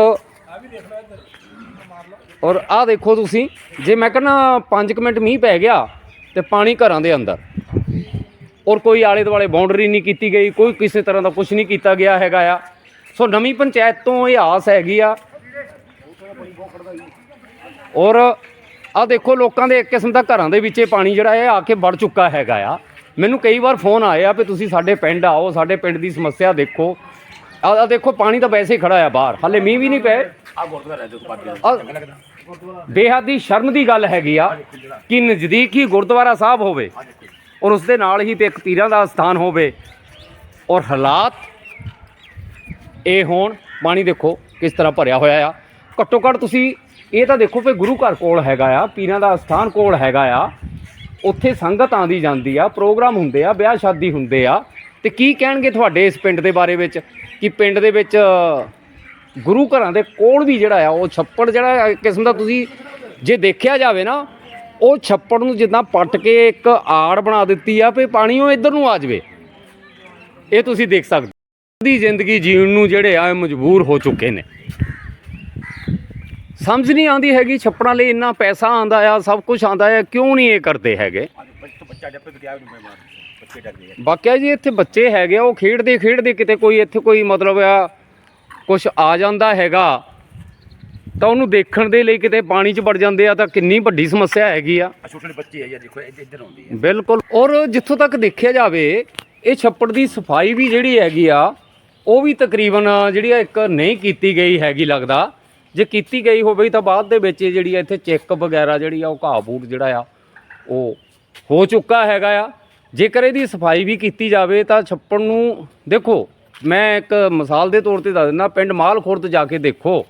ਔਰ ਆ ਦੇਖੋ ਤੁਸੀਂ, ਜੇ ਮੈਂ ਕਹਿੰਦਾ 5 ਮਿੰਟ ਮੀਂਹ ਪੈ ਗਿਆ ਤੇ ਪਾਣੀ ਘਰਾਂ ਦੇ ਅੰਦਰ। ਔਰ ਕੋਈ ਆਲੇ ਦੁਆਲੇ ਬਾਉਂਡਰੀ ਨਹੀਂ ਕੀਤੀ ਗਈ, ਕੋਈ ਕਿਸੇ ਤਰ੍ਹਾਂ ਦਾ ਕੁਝ ਨਹੀਂ ਕੀਤਾ ਗਿਆ ਹੈਗਾ ਆ। ਸੋ ਨਵੀਂ ਪੰਚਾਇਤ ਤੋਂ ਇਹ ਆਸ ਹੈਗੀ ਆ। ਔਰ ਆ ਦੇਖੋ, ਲੋਕਾਂ ਦੇ ਇੱਕ ਕਿਸਮ ਦਾ ਘਰਾਂ ਦੇ ਵਿੱਚ ਇਹ ਪਾਣੀ ਜਿਹੜਾ ਹੈ ਆ ਕੇ ਵੜ ਚੁੱਕਾ ਹੈਗਾ ਆ। ਮੈਨੂੰ ਕਈ ਵਾਰ ਫੋਨ ਆਏ ਆ ਵੀ ਤੁਸੀਂ ਸਾਡੇ ਪਿੰਡ ਆਓ ਸਾਡੇ ਪਿੰਡ ਦੀ ਸਮੱਸਿਆ ਦੇਖੋ। ਆ ਦੇਖੋ ਪਾਣੀ ਤਾਂ ਵੈਸੇ ਹੀ ਖੜਾ ਆ ਬਾਹਰ। ਹਾਲੇ ਮੀਂਹ ਵੀ ਨਹੀਂ ਪਏ। ਆ ਗੁਰਦੁਆਰਾ ਦੇ ਉੱਪਰ ਬੇਹੱਦ ਹੀ ਸ਼ਰਮ ਦੀ ਗੱਲ ਹੈਗੀ ਆ ਕਿ ਨਜ਼ਦੀਕ ਹੀ ਗੁਰਦੁਆਰਾ ਸਾਹਿਬ ਹੋਵੇ ਔਰ ਉਸ ਦੇ ਨਾਲ ਹੀ ਤੇ ਇੱਕ ਪੀਰਾਂ ਦਾ ਸਥਾਨ ਹੋਵੇ। ਔਰ ਹਾਲਾਤ ਇਹ ਹੋਣ ਪਾਣੀ ਦੇਖੋ ਕਿਸ ਤਰ੍ਹਾਂ ਭਰਿਆ ਹੋਇਆ ਆ। ਘੱਟੋ ਘੱਟ ਤੁਸੀਂ ਇਹ ਤਾਂ ਦੇਖੋ ਵੀ ਗੁਰੂ ਘਰ ਕੋਲ ਹੈਗਾ ਆ ਪੀਰਾਂ ਦਾ ਸਥਾਨ ਕੋਲ ਹੈਗਾ ਆ। ਉੱਥੇ ਸੰਗਤ ਆਂਦੀ ਜਾਂਦੀ ਆ, ਪ੍ਰੋਗਰਾਮ ਹੁੰਦੇ ਆ, ਵਿਆਹ ਸ਼ਾਦੀ ਹੁੰਦੇ ਆ। ਤੇ ਕੀ ਕਹਿਣਗੇ ਤੁਹਾਡੇ ਇਸ ਪਿੰਡ ਦੇ ਬਾਰੇ ਵਿੱਚ? ਕਿ ਪਿੰਡ ਦੇ ਵਿੱਚ ਗੁਰੂ ਘਰਾਂ ਦੇ ਕੋਲ ਵੀ ਜਿਹੜਾ ਆ, ਉਹ ਛੱਪੜ ਜਿਹੜਾ ਕਿਸਮ ਦਾ ਤੁਸੀਂ ਜੇ ਦੇਖਿਆ ਜਾਵੇ ਨਾ, ਉਹ ਛੱਪੜ ਨੂੰ ਜਿੱਦਾਂ ਪੱਟ ਕੇ ਇੱਕ ਆੜ ਬਣਾ ਦਿੱਤੀ ਆ, ਵੀ ਪਾਣੀ ਉਹ ਇੱਧਰ ਨੂੰ ਆ ਜਾਵੇ। ਇਹ ਤੁਸੀਂ ਦੇਖ ਸਕਦੇ ਹੋ। ਦੀ ਜ਼ਿੰਦਗੀ ਜੀਣ ਨੂੰ ਜਿਹੜੇ ਆ ਮਜਬੂਰ ਹੋ ਚੁੱਕੇ ਨੇ। ਸਮਝ ਨਹੀਂ ਆਉਂਦੀ ਹੈਗੀ ਛੱਪੜਾਂ ਲਈ ਇੰਨਾ ਪੈਸਾ ਆਂਦਾ ਆ ਸਭ ਕੁਝ ਆਂਦਾ ਆ ਕਿਉਂ ਨਹੀਂ ਇਹ ਕਰਦੇ ਹੈਗੇ? ਬਾਕੀ ਬੱਚਾ ਜੀ ਇੱਥੇ ਬੱਚੇ ਹੈਗੇ ਆ, ਉਹ ਖੇਡਦੇ ਖੇਡਦੇ ਕਿਤੇ ਕੋਈ ਇੱਥੇ ਕੋਈ ਮਤਲਬ ਆ ਕੁਝ ਆ ਜਾਂਦਾ ਹੈਗਾ। ਤਾਂ ਉਹਨੂੰ ਦੇਖਣ ਦੇ ਲਈ ਕਿਤੇ ਪਾਣੀ 'ਚ ਵੜ ਜਾਂਦੇ ਆ ਤਾਂ ਕਿੰਨੀ ਵੱਡੀ ਸਮੱਸਿਆ ਹੈਗੀ ਆ। ਛੋਟੇ ਬੱਚੇ ਆ ਯਾਰ ਦੇਖੋ ਇੱਧਰ ਆਉਂਦੀ ਹੈ ਬਿਲਕੁਲ। ਔਰ ਜਿੱਥੋਂ ਤੱਕ ਦੇਖਿਆ ਜਾਵੇ ਇਹ ਛੱਪੜ ਦੀ ਸਫ਼ਾਈ ਵੀ ਜਿਹੜੀ ਹੈਗੀ ਆ ਉਹ ਵੀ ਤਕਰੀਬਨ ਜਿਹੜੀ ਆ ਇੱਕ ਨਹੀਂ ਕੀਤੀ ਗਈ ਹੈਗੀ ਲੱਗਦਾ। ਜੇ ਕੀਤੀ ਗਈ ਹੋਵੇ ਤਾਂ ਬਾਅਦ ਦੇ ਵਿੱਚ ਇਹ ਜਿਹੜੀ ਆ ਇੱਥੇ ਚੈੱਕ ਵਗੈਰਾ ਜਿਹੜੀ ਆ ਉਹ ਘਾਹ ਬੂਟ ਜਿਹੜਾ ਆ, ਉਹ ਹੋ ਚੁੱਕਾ ਹੈਗਾ ਆ। ਜੇਕਰ ਇਹਦੀ ਸਫ਼ਾਈ ਵੀ ਕੀਤੀ ਜਾਵੇ ਤਾਂ ਛੱਪੜ ਨੂੰ ਦੇਖੋ, ਮੈਂ ਇੱਕ ਮਿਸਾਲ ਦੇ ਤੌਰ ਤੇ ਦੱਸ ਦਿੰਦਾ, ਪਿੰਡ ਮਾਲ ਖੁਰਦ ਜਾ ਕੇ ਦੇਖੋ।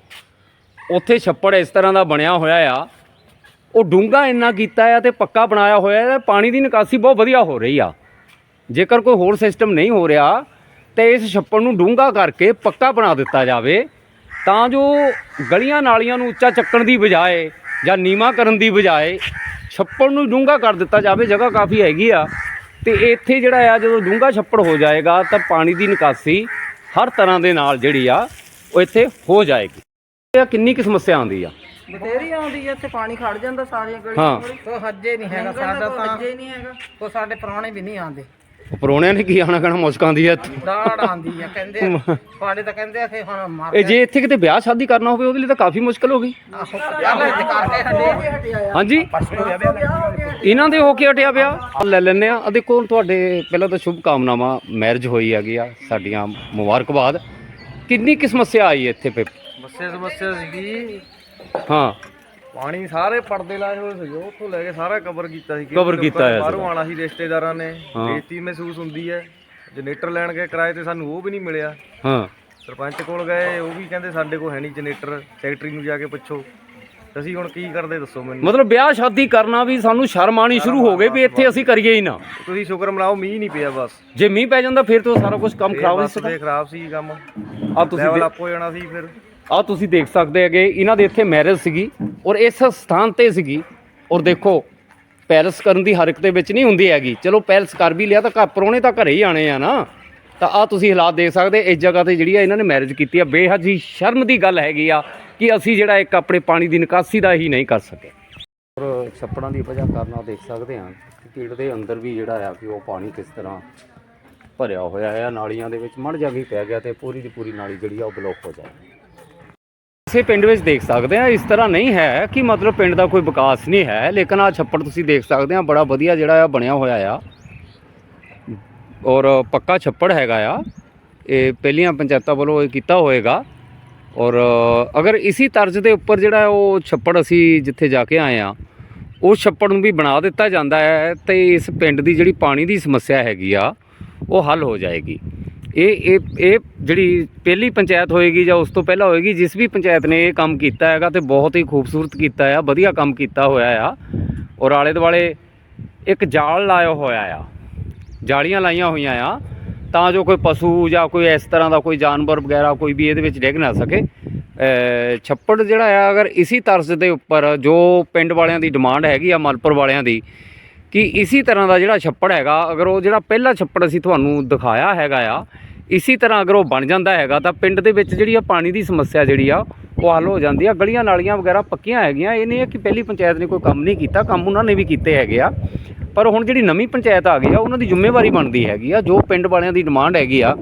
ਉੱਥੇ ਛੱਪੜ ਇਸ ਤਰ੍ਹਾਂ ਦਾ ਬਣਿਆ ਹੋਇਆ ਆ। ਉਹ ਡੂੰਘਾ ਇੰਨਾ ਕੀਤਾ ਆ ਤੇ ਪੱਕਾ ਬਣਾਇਆ ਹੋਇਆ ਹੈ ਪਾਣੀ ਦੀ ਨਿਕਾਸੀ ਬਹੁਤ ਵਧੀਆ ਹੋ ਰਹੀ ਆ। ਜੇਕਰ ਕੋਈ ਹੋਰ ਸਿਸਟਮ ਨਹੀਂ ਹੋ ਰਿਹਾ, ਤੇ ਇਸ ਛੱਪੜ ਨੂੰ ਡੂੰਘਾ ਕਰਕੇ ਪੱਕਾ ਬਣਾ ਦਿੱਤਾ ਜਾਵੇ। ਤਾਂ ਜੋ ਗਲੀਆਂ ਨਾਲੀਆਂ ਨੂੰ ਉੱਚਾ ਚੱਕਣ ਦੀ ਬਜਾਏ ਜਾਂ ਨੀਵਾ ਕਰਨ ਦੀ ਬਜਾਏ ਛੱਪੜ ਨੂੰ ਡੂੰਘਾ ਕਰ ਦਿੱਤਾ ਜਾਵੇ ਜਗ੍ਹਾ ਕਾਫੀ ਹੈਗੀ ਆ। ਤੇ ਇੱਥੇ ਜਿਹੜਾ ਆ ਜਦੋਂ ਡੂੰਘਾ ਛੱਪੜ ਹੋ ਜਾਏਗਾ ਤਾਂ ਪਾਣੀ ਦੀ ਨਿਕਾਸੀ ਹਰ ਤਰ੍ਹਾਂ ਦੇ ਨਾਲ ਜਿਹੜੀ ਆ ਉਹ ਇੱਥੇ ਹੋ ਜਾਏਗੀ। ਇਹ ਕਿੰਨੀ ਕੁ ਸਮੱਸਿਆ ਆਉਂਦੀ ਆ? ਬਥੇਰੀ ਆਉਂਦੀ ਹੈ ਇੱਥੇ ਪਾਣੀ ਖੜ ਜਾਂਦਾ ਸਾਰੀਆਂ ਹਾਂ। ਗਲੀਆਂ ਕੋਈ ਹੱਜੇ ਨਹੀਂ ਹੈਗਾ ਸਾਡਾ ਤਾਂ ਹੱਜੇ ਨਹੀਂ ਹੈਗਾ। ਕੋਈ ਸਾਡੇ ਪੁਰਾਣੇ ਵੀ ਨਹੀਂ ਆਉਂਦੇ। ਪਰੋਣਿਆਂ ਨੇ ਕੀ ਆਣਾ ਕਹਿਣਾ ਮੁਸ਼ਕ ਆਉਂਦੀ ਇੱਥੇ ਦਾੜ ਆਉਂਦੀ ਆ ਕਹਿੰਦੇ ਸਾਡੇ ਤਾਂ ਕਹਿੰਦੇ ਆ ਕਿ ਹੁਣ ਮਰ ਇਹ ਜੇ ਇੱਥੇ ਕਿਤੇ ਵਿਆਹ ਸ਼ਾਦੀ ਕਰਨਾ ਹੋਵੇ ਉਹਦੇ ਲਈ ਤਾਂ ਕਾਫੀ ਮੁਸ਼ਕਲ ਹੋ ਗਈ। ਕਰਕੇ ਹਟੇ ਹਾਂਜੀ? ਇਹਨਾਂ ਦੇ ਹੋ ਕੇ ਹਟਿਆ ਆਹ ਲੈ ਲੈਨੇ ਆ। ਆ ਦੇਖੋ ਹੁਣ ਤੁਹਾਡੇ ਪਹਿਲਾਂ ਤਾਂ ਸ਼ੁਭ ਕਾਮਨਾਵਾਂ ਮੈਰਿਜ ਹੋਈ ਹੈਗੀ ਆ ਸਾਡੀਆਂ ਮੁਬਾਰਕਬਾਦ। ਕਿੰਨੀ ਕਿ ਸਮੱਸਿਆ ਆਈ ਇੱਥੇ ਪੇ? ਸਮੱਸਿਆ ਸਮੱਸਿਆ ਸੀਗੀ। ਹਾਂ। ਪਾਣੀ ਸਾਰੇ ਪਰਦੇ ਲਾਏ ਹੋਏ ਸੀ ਉੱਥੋਂ ਲੈ ਕੇ ਸਾਰਾ ਕਵਰ ਕੀਤਾ ਸੀ Cover ਕੀਤਾ ਹੋਇਆ ਬਾਹਰੋਂ ਸੀਗਾ। ਆਣਾ ਸੀ ਰਿਸ਼ਤੇਦਾਰਾਂ ਨੇ ਹਾਂ। ਬੇਇੱਜ਼ਤੀ ਮਹਿਸੂਸ ਹੁੰਦੀ ਹੈ ਜਨਰੇਟਰ ਲੈਣ ਗਏ ਕਿਰਾਏ ਤੇ ਸਾਨੂੰ ਉਹ ਵੀ ਨਹੀਂ ਮਿਲਿਆ। ਹਾਂ। ਸਰਪੰਚ ਕੋਲ ਗਏ ਉਹ ਵੀ ਕਹਿੰਦੇ ਸਾਡੇ ਕੋਲ ਹੈ ਨਹੀਂ ਜਨਰੇਟਰ ਸੈਕਟਰੀ ਨੂੰ ਜਾ ਕੇ ਪੁੱਛੋ। ਅਸੀਂ ਹੁਣ ਕੀ ਕਰਦੇ ਦੱਸੋ ਮੈਨੂੰ? ਮਤਲਬ ਵਿਆਹ ਸ਼ਾਦੀ ਕਰਨਾ ਵੀ ਸਾਨੂੰ ਸ਼ਰਮ ਆਣੀ ਸ਼ੁਰੂ ਹੋ ਗਈ ਵੀ ਇੱਥੇ ਅਸੀਂ ਕਰੀਏ ਹੀ ਨਾ। ਤੁਸੀਂ ਸ਼ੁਕਰ ਮਨਾਓ ਮੀਂਹ ਨਹੀਂ ਪਿਆ ਬਸ। ਜੇ ਮੀਂਹ ਪੈ ਜਾਂਦਾ ਫਿਰ ਤਾਂ ਸਾਰਾ ਕੁਝ ਕੰਮ ਖਰਾਬ ਹੋ ਬਸ ਸਕਦਾ ਖਰਾਬ ਸੀ ਕੰਮ। ਆ ਤੁਸੀਂ ਲੈਵਲ ਦੇ- ਅਪ ਹੋ ਜਾਣਾ ਸੀ ਫਿਰ। ਆ ਤੁਸੀਂ ਦੇਖ ਸਕਦੇ ਹੈਗੇ, ਇਹਨਾਂ ਦੇ ਇੱਥੇ ਮੈਰਿਜ ਸੀਗੀ ਔਰ ਇਸ ਸਥਾਨ ਤੇ ਸੀਗੀ। ਔਰ ਦੇਖੋ ਪੈਲਸ ਕਰਨ ਦੀ ਹਰਕਤ ਦੇ ਵਿੱਚ ਨਹੀਂ ਹੁੰਦੀ ਹੈਗੀ। ਚਲੋ ਪੈਲਸ ਕਰ ਵੀ ਲਿਆ ਤਾਂ ਘਰ ਪਰੋਣੇ ਤਾਂ ਘਰੇ ਹੀ ਆਣੇ ਆ ਨਾ। ਤਾਂ ਆ ਤੁਸੀਂ ਹਾਲਾਤ ਦੇਖ ਸਕਦੇ, ਇਸ ਜਗ੍ਹਾ ਤੇ ਜਿਹੜੀ ਆ ਇਹਨਾਂ ਨੇ ਮੈਰਿਜ ਕੀਤੀ ਆ। ਬੇਹੱਦ ਹੀ ਸ਼ਰਮ ਦੀ ਗੱਲ ਹੈਗੀ ਆ ਕਿ ਅਸੀਂ ਜਿਹੜਾ ਇੱਕ ਆਪਣੇ ਪਾਣੀ ਦੀ ਨਿਕਾਸੀ ਦਾ ਹੀ ਨਹੀਂ ਕਰ ਸਕੇ। ਔਰ ਛੱਪੜਾਂ ਦੀ ਵਜ੍ਹਾ ਕਰਨਾ ਦੇਖ ਸਕਦੇ ਹਾਂ ਕਿ ਕੀੜ ਦੇ ਅੰਦਰ ਵੀ ਜਿਹੜਾ ਆ ਕਿ ਉਹ ਪਾਣੀ ਕਿਸ ਤਰ੍ਹਾਂ ਭਰਿਆ ਹੋਇਆ ਹੈ ਨਾਲੀਆਂ ਦੇ ਵਿੱਚ ਮੜ ਜਾ ਕੇ ਪੈ ਗਿਆ ਤੇ ਪੂਰੀ ਦੀ ਪੂਰੀ ਨਾਲੀ ਜਿਹੜੀ ਆ ਉਹ ਬਲੌਕ ਹੋ ਜਾਏ ਇਸੇ ਪਿੰਡ ਵਿੱਚ ਦੇਖ ਸਕਦੇ ਆ ਇਸ ਤਰ੍ਹਾਂ ਨਹੀਂ ਹੈ ਕਿ ਮਤਲਬ ਪਿੰਡ ਦਾ ਕੋਈ ਵਿਕਾਸ ਨਹੀਂ ਹੈ, ਲੇਕਿਨ ਆ ਛੱਪੜ ਤੁਸੀਂ ਦੇਖ ਸਕਦੇ ਆ ਬੜਾ ਵਧੀਆ ਜਿਹੜਾ ਆ, ਬਣਿਆ ਹੋਇਆ ਆ। ਔਰ ਪੱਕਾ ਛੱਪੜ ਹੈਗਾ ਆ। ਇਹ ਪਹਿਲੀਆਂ ਪੰਚਾਇਤਾਂ ਵੱਲੋਂ ਇਹ ਕੀਤਾ ਹੋਏਗਾ। ਔਰ ਅਗਰ ਇਸੀ ਤਰਜ਼ ਦੇ ਉੱਪਰ ਜਿਹੜਾ ਉਹ ਛੱਪੜ ਅਸੀਂ ਜਿੱਥੇ ਜਾ ਕੇ ਆਏ ਆ ਉਸ ਛੱਪੜ ਨੂੰ ਵੀ ਬਣਾ ਦਿੱਤਾ ਜਾਂਦਾ ਹੈ ਤੇ ਇਸ ਪਿੰਡ ਦੀ ਜਿਹੜੀ ਪਾਣੀ ਦੀ ਸਮੱਸਿਆ ਹੈਗੀ ਆ, ਉਹ ਹੱਲ ਹੋ ਜਾਏਗੀ। ਇਹ ਇਹ ਇਹ ਜਿਹੜੀ ਪਹਿਲੀ ਪੰਚਾਇਤ ਹੋਏਗੀ ਜਾਂ ਉਸ ਤੋਂ ਪਹਿਲਾਂ ਹੋਏਗੀ, ਜਿਸ ਵੀ ਪੰਚਾਇਤ ਨੇ ਇਹ ਕੰਮ ਕੀਤਾ ਹੈਗਾ ਤੇ ਬਹੁਤ ਹੀ ਖੂਬਸੂਰਤ ਕੀਤਾ ਆ, ਵਧੀਆ ਕੰਮ ਕੀਤਾ ਹੋਇਆ ਆ। ਔਰ ਆਲੇ ਦੁਆਲੇ ਇੱਕ ਜਾਲ ਲਾਇਆ ਹੋਇਆ ਆ, ਜਾਲੀਆਂ ਲਾਈਆਂ ਹੋਈਆਂ ਆ, ਤਾਂ ਜੋ ਕੋਈ ਪਸ਼ੂ ਜਾਂ ਕੋਈ ਇਸ ਤਰ੍ਹਾਂ ਦਾ ਕੋਈ ਜਾਨਵਰ ਵਗੈਰਾ ਕੋਈ ਵੀ ਇਹਦੇ ਵਿੱਚ ਡਿੱਗ ਨਾ ਸਕੇ। ਛੱਪੜ ਜਿਹੜਾ ਆ, ਅਗਰ ਇਸੀ ਤਰਜ਼ ਦੇ ਉੱਪਰ ਜੋ ਪਿੰਡ ਵਾਲਿਆਂ ਦੀ ਡਿਮਾਂਡ ਹੈਗੀ ਆ, ਮਲਪੁਰ ਵਾਲਿਆਂ ਦੀ ਕਿ ਇਸੀ ਤਰ੍ਹਾਂ ਦਾ ਜਿਹੜਾ ਛੱਪੜ ਹੈਗਾ, ਅਗਰ ਉਹ ਜਿਹੜਾ ਪਹਿਲਾ ਛੱਪੜ ਅਸੀਂ ਤੁਹਾਨੂੰ ਦਿਖਾਇਆ ਹੈਗਾ ਆ, ਇਸੀ ਤਰ੍ਹਾਂ ਅਗਰ ਉਹ ਬਣ ਜਾਂਦਾ ਹੈਗਾ, ਤਾਂ ਪਿੰਡ ਦੇ ਵਿੱਚ ਜਿਹੜੀ ਆ ਪਾਣੀ ਦੀ ਸਮੱਸਿਆ ਜਿਹੜੀ ਆ, ਉਹ ਹੱਲ ਹੋ ਜਾਂਦੀ ਆ। ਗਲੀਆਂ ਨਾਲੀਆਂ ਵਗੈਰਾ ਪੱਕੀਆਂ ਹੈਗੀਆਂ ਇਹ ਨਹੀਂ ਹੈ ਕਿ ਪਹਿਲੀ ਪੰਚਾਇਤ ਨੇ ਕੋਈ ਕੰਮ ਨਹੀਂ ਕੀਤਾ, ਕੰਮ ਉਹਨਾਂ ਨੇ ਵੀ ਕੀਤੇ ਹੈਗੇ ਆ। ਪਰ ਹੁਣ ਜਿਹੜੀ ਨਵੀਂ ਪੰਚਾਇਤ ਆ ਗਈ ਆ, ਉਹਨਾਂ ਦੀ ਜ਼ਿੰਮੇਵਾਰੀ ਬਣਦੀ ਹੈਗੀ ਆ। ਜੋ ਪਿੰਡ ਵਾਲਿਆਂ ਦੀ ਡਿਮਾਂਡ ਹੈਗੀ ਆ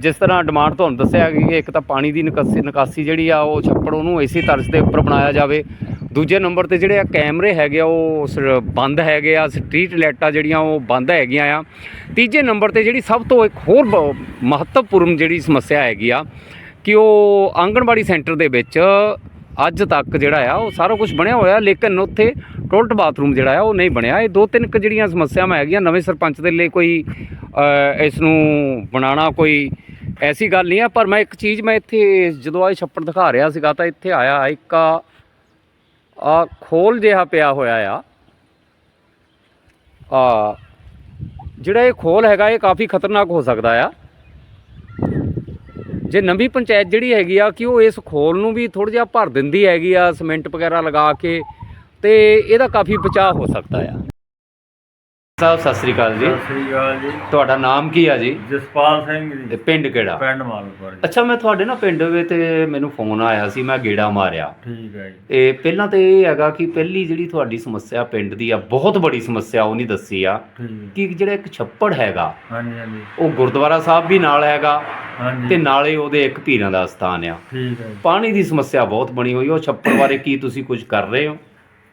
ਜਿਸ ਤਰ੍ਹਾਂ ਡਿਮਾਂਡ ਤੁਹਾਨੂੰ ਦੱਸਿਆ ਕਿ ਇੱਕ ਤਾਂ ਪਾਣੀ ਦੀ ਨਿਕਾਸੀ ਨਿਕਾਸੀ ਜਿਹੜੀ ਆ, ਉਹ ਛੱਪੜ ਉਹਨੂੰ ਇਸੇ ਤਰਜ਼ ਦੇ ਉੱਪਰ ਬਣਾਇਆ ਜਾਵੇ। ਦੂਜੇ ਨੰਬਰ ਤੇ ਜਿਹੜੇ ਆ ਕੈਮਰੇ ਹੈਗੇ ਆ, ਉਹ ਸ- ਬੰਦ ਹੈਗੇ ਆ, ਸਟਰੀਟ ਲਾਈਟਾਂ ਜਿਹੜੀਆਂ ਉਹ ਬੰਦ ਹੈਗੀਆਂ ਆ। ਤੀਜੇ ਨੰਬਰ ਤੇ ਜਿਹੜੀ ਸਭ ਤੋਂ ਇੱਕ ਹੋਰ ਬ- ਮਹੱਤਵਪੂਰਨ ਜਿਹੜੀ ਸਮੱਸਿਆ ਹੈਗੀ ਆ, ਕਿ ਉਹ ਆਂਗਣਵਾੜੀ ਸੈਂਟਰ ਦੇ ਵਿੱਚ ਅੱਜ ਤੱਕ ਜਿਹੜਾ ਆ, ਉਹ ਸਾਰਾ ਕੁਝ ਬਣਿਆ ਹੋਇਆ, ਲੇਕਿਨ ਉੱਥੇ ਟੋਇਲਟ ਬਾਥਰੂਮ ਜਿਹੜਾ ਆ, ਉਹ ਨਹੀਂ ਬਣਿਆ। ਇਹ ਦੋ ਤਿੰਨ ਕੁ ਜਿਹੜੀਆਂ ਸਮੱਸਿਆਵਾਂ ਹੈਗੀਆਂ, ਨਵੇਂ ਸਰਪੰਚ ਦੇ ਲਈ ਕੋਈ ਇਸ ਨੂੰ ਬਣਾਉਣਾ ਕੋਈ ਐਸੀ ਗੱਲ ਨਹੀਂ ਆ। ਪਰ ਮੈਂ ਇੱਕ ਚੀਜ਼ ਮੈਂ ਇੱਥੇ ਜਦੋਂ ਆ ਛੱਪੜ ਦਿਖਾ ਰਿਹਾ ਸੀਗਾ, ਤਾਂ ਇੱਥੇ ਆਇਆ ਇੱਕ ਆ ਖੋਲ ਜਿਹਾ ਪਿਆ ਹੋਇਆ ਆ। ਆ, ਜਿਹੜਾ ਇਹ ਖੋਲ ਹੈਗਾ, ਇਹ ਕਾਫੀ ਖਤਰਨਾਕ ਹੋ ਸਕਦਾ ਆ। ਜੇ ਨਵੀਂ ਪੰਚਾਇਤ ਜਿਹੜੀ ਹੈਗੀ ਆ, ਕਿ ਉਹ ਇਸ ਖੋਲ ਨੂੰ ਵੀ ਥੋੜਾ ਜਿਹਾ ਭਰ ਦਿੰਦੀ ਹੈਗੀ ਆ ਸੀਮੈਂਟ ਵਗੈਰਾ ਲਗਾ ਕੇ, ਤੇ ਇਹਦਾ ਕਾਫੀ ਬਚਾਅ ਹੋ ਸਕਦਾ ਆ। ਸਾਹਿਬ ਸਤਿ ਸ੍ਰੀ ਅਕਾਲ ਜੀ। ਸਤਿ ਸ੍ਰੀ ਅਕਾਲ ਜੀ। ਤੁਹਾਡਾ ਨਾਮ ਕੀ ਆ ਜੀ? ਜਸਪਾਲ ਸਿੰਘ ਤੇ ਜੀ ਪਿੰਡ ਕਿਹੜਾ? ਪਿੰਡ ਮਾਲੂਪੁਰ ਜੀ। ਅੱਛਾ ਮੈਂ ਤੁਹਾਡੇ ਨਾ ਪਿੰਡ ਵੇ ਤੇ ਮੈਨੂੰ ਫੋਨ ਆਇਆ ਸੀ ਮੈਂ ਗੇੜਾ ਮਾਰਿਆ। ਠੀਕ ਹੈ ਜੀ। ਇਹ ਪਹਿਲਾਂ ਤੇ ਇਹ ਹੈਗਾ ਕਿ ਪਹਿਲੀ ਜਿਹੜੀ ਤੁਹਾਡੀ ਸਮੱਸਿਆ ਪਿੰਡ ਦੀ ਆ ਬਹੁਤ ਬੜੀ ਸਮੱਸਿਆ ਉਹ ਨਹੀਂ ਦੱਸੀ ਆ। ਠੀਕ। ਕਿ ਜਿਹੜਾ ਇੱਕ ਛੱਪੜ ਹੈਗਾ ਹਾਂਜੀ ਹਾਂਜੀ। ਉਹ ਗੁਰਦੁਆਰਾ ਸਾਹਿਬ ਵੀ ਨਾਲ ਹੈਗਾ ਤੇ ਹਾਂਜੀ ਨਾਲੇ ਉਹਦੇ ਇੱਕ ਪੀਰਾਂ ਦਾ ਸਥਾਨ ਆ। ਠੀਕ ਹੈ। ਪਾਣੀ ਦੀ ਸਮੱਸਿਆ ਬਹੁਤ ਬਣੀ ਹੋਈ ਉਹ ਛੱਪੜ ਬਾਰੇ ਕੀ ਤੁਸੀਂ ਕੁਝ ਕਰ ਰਹੇ ਹੋ?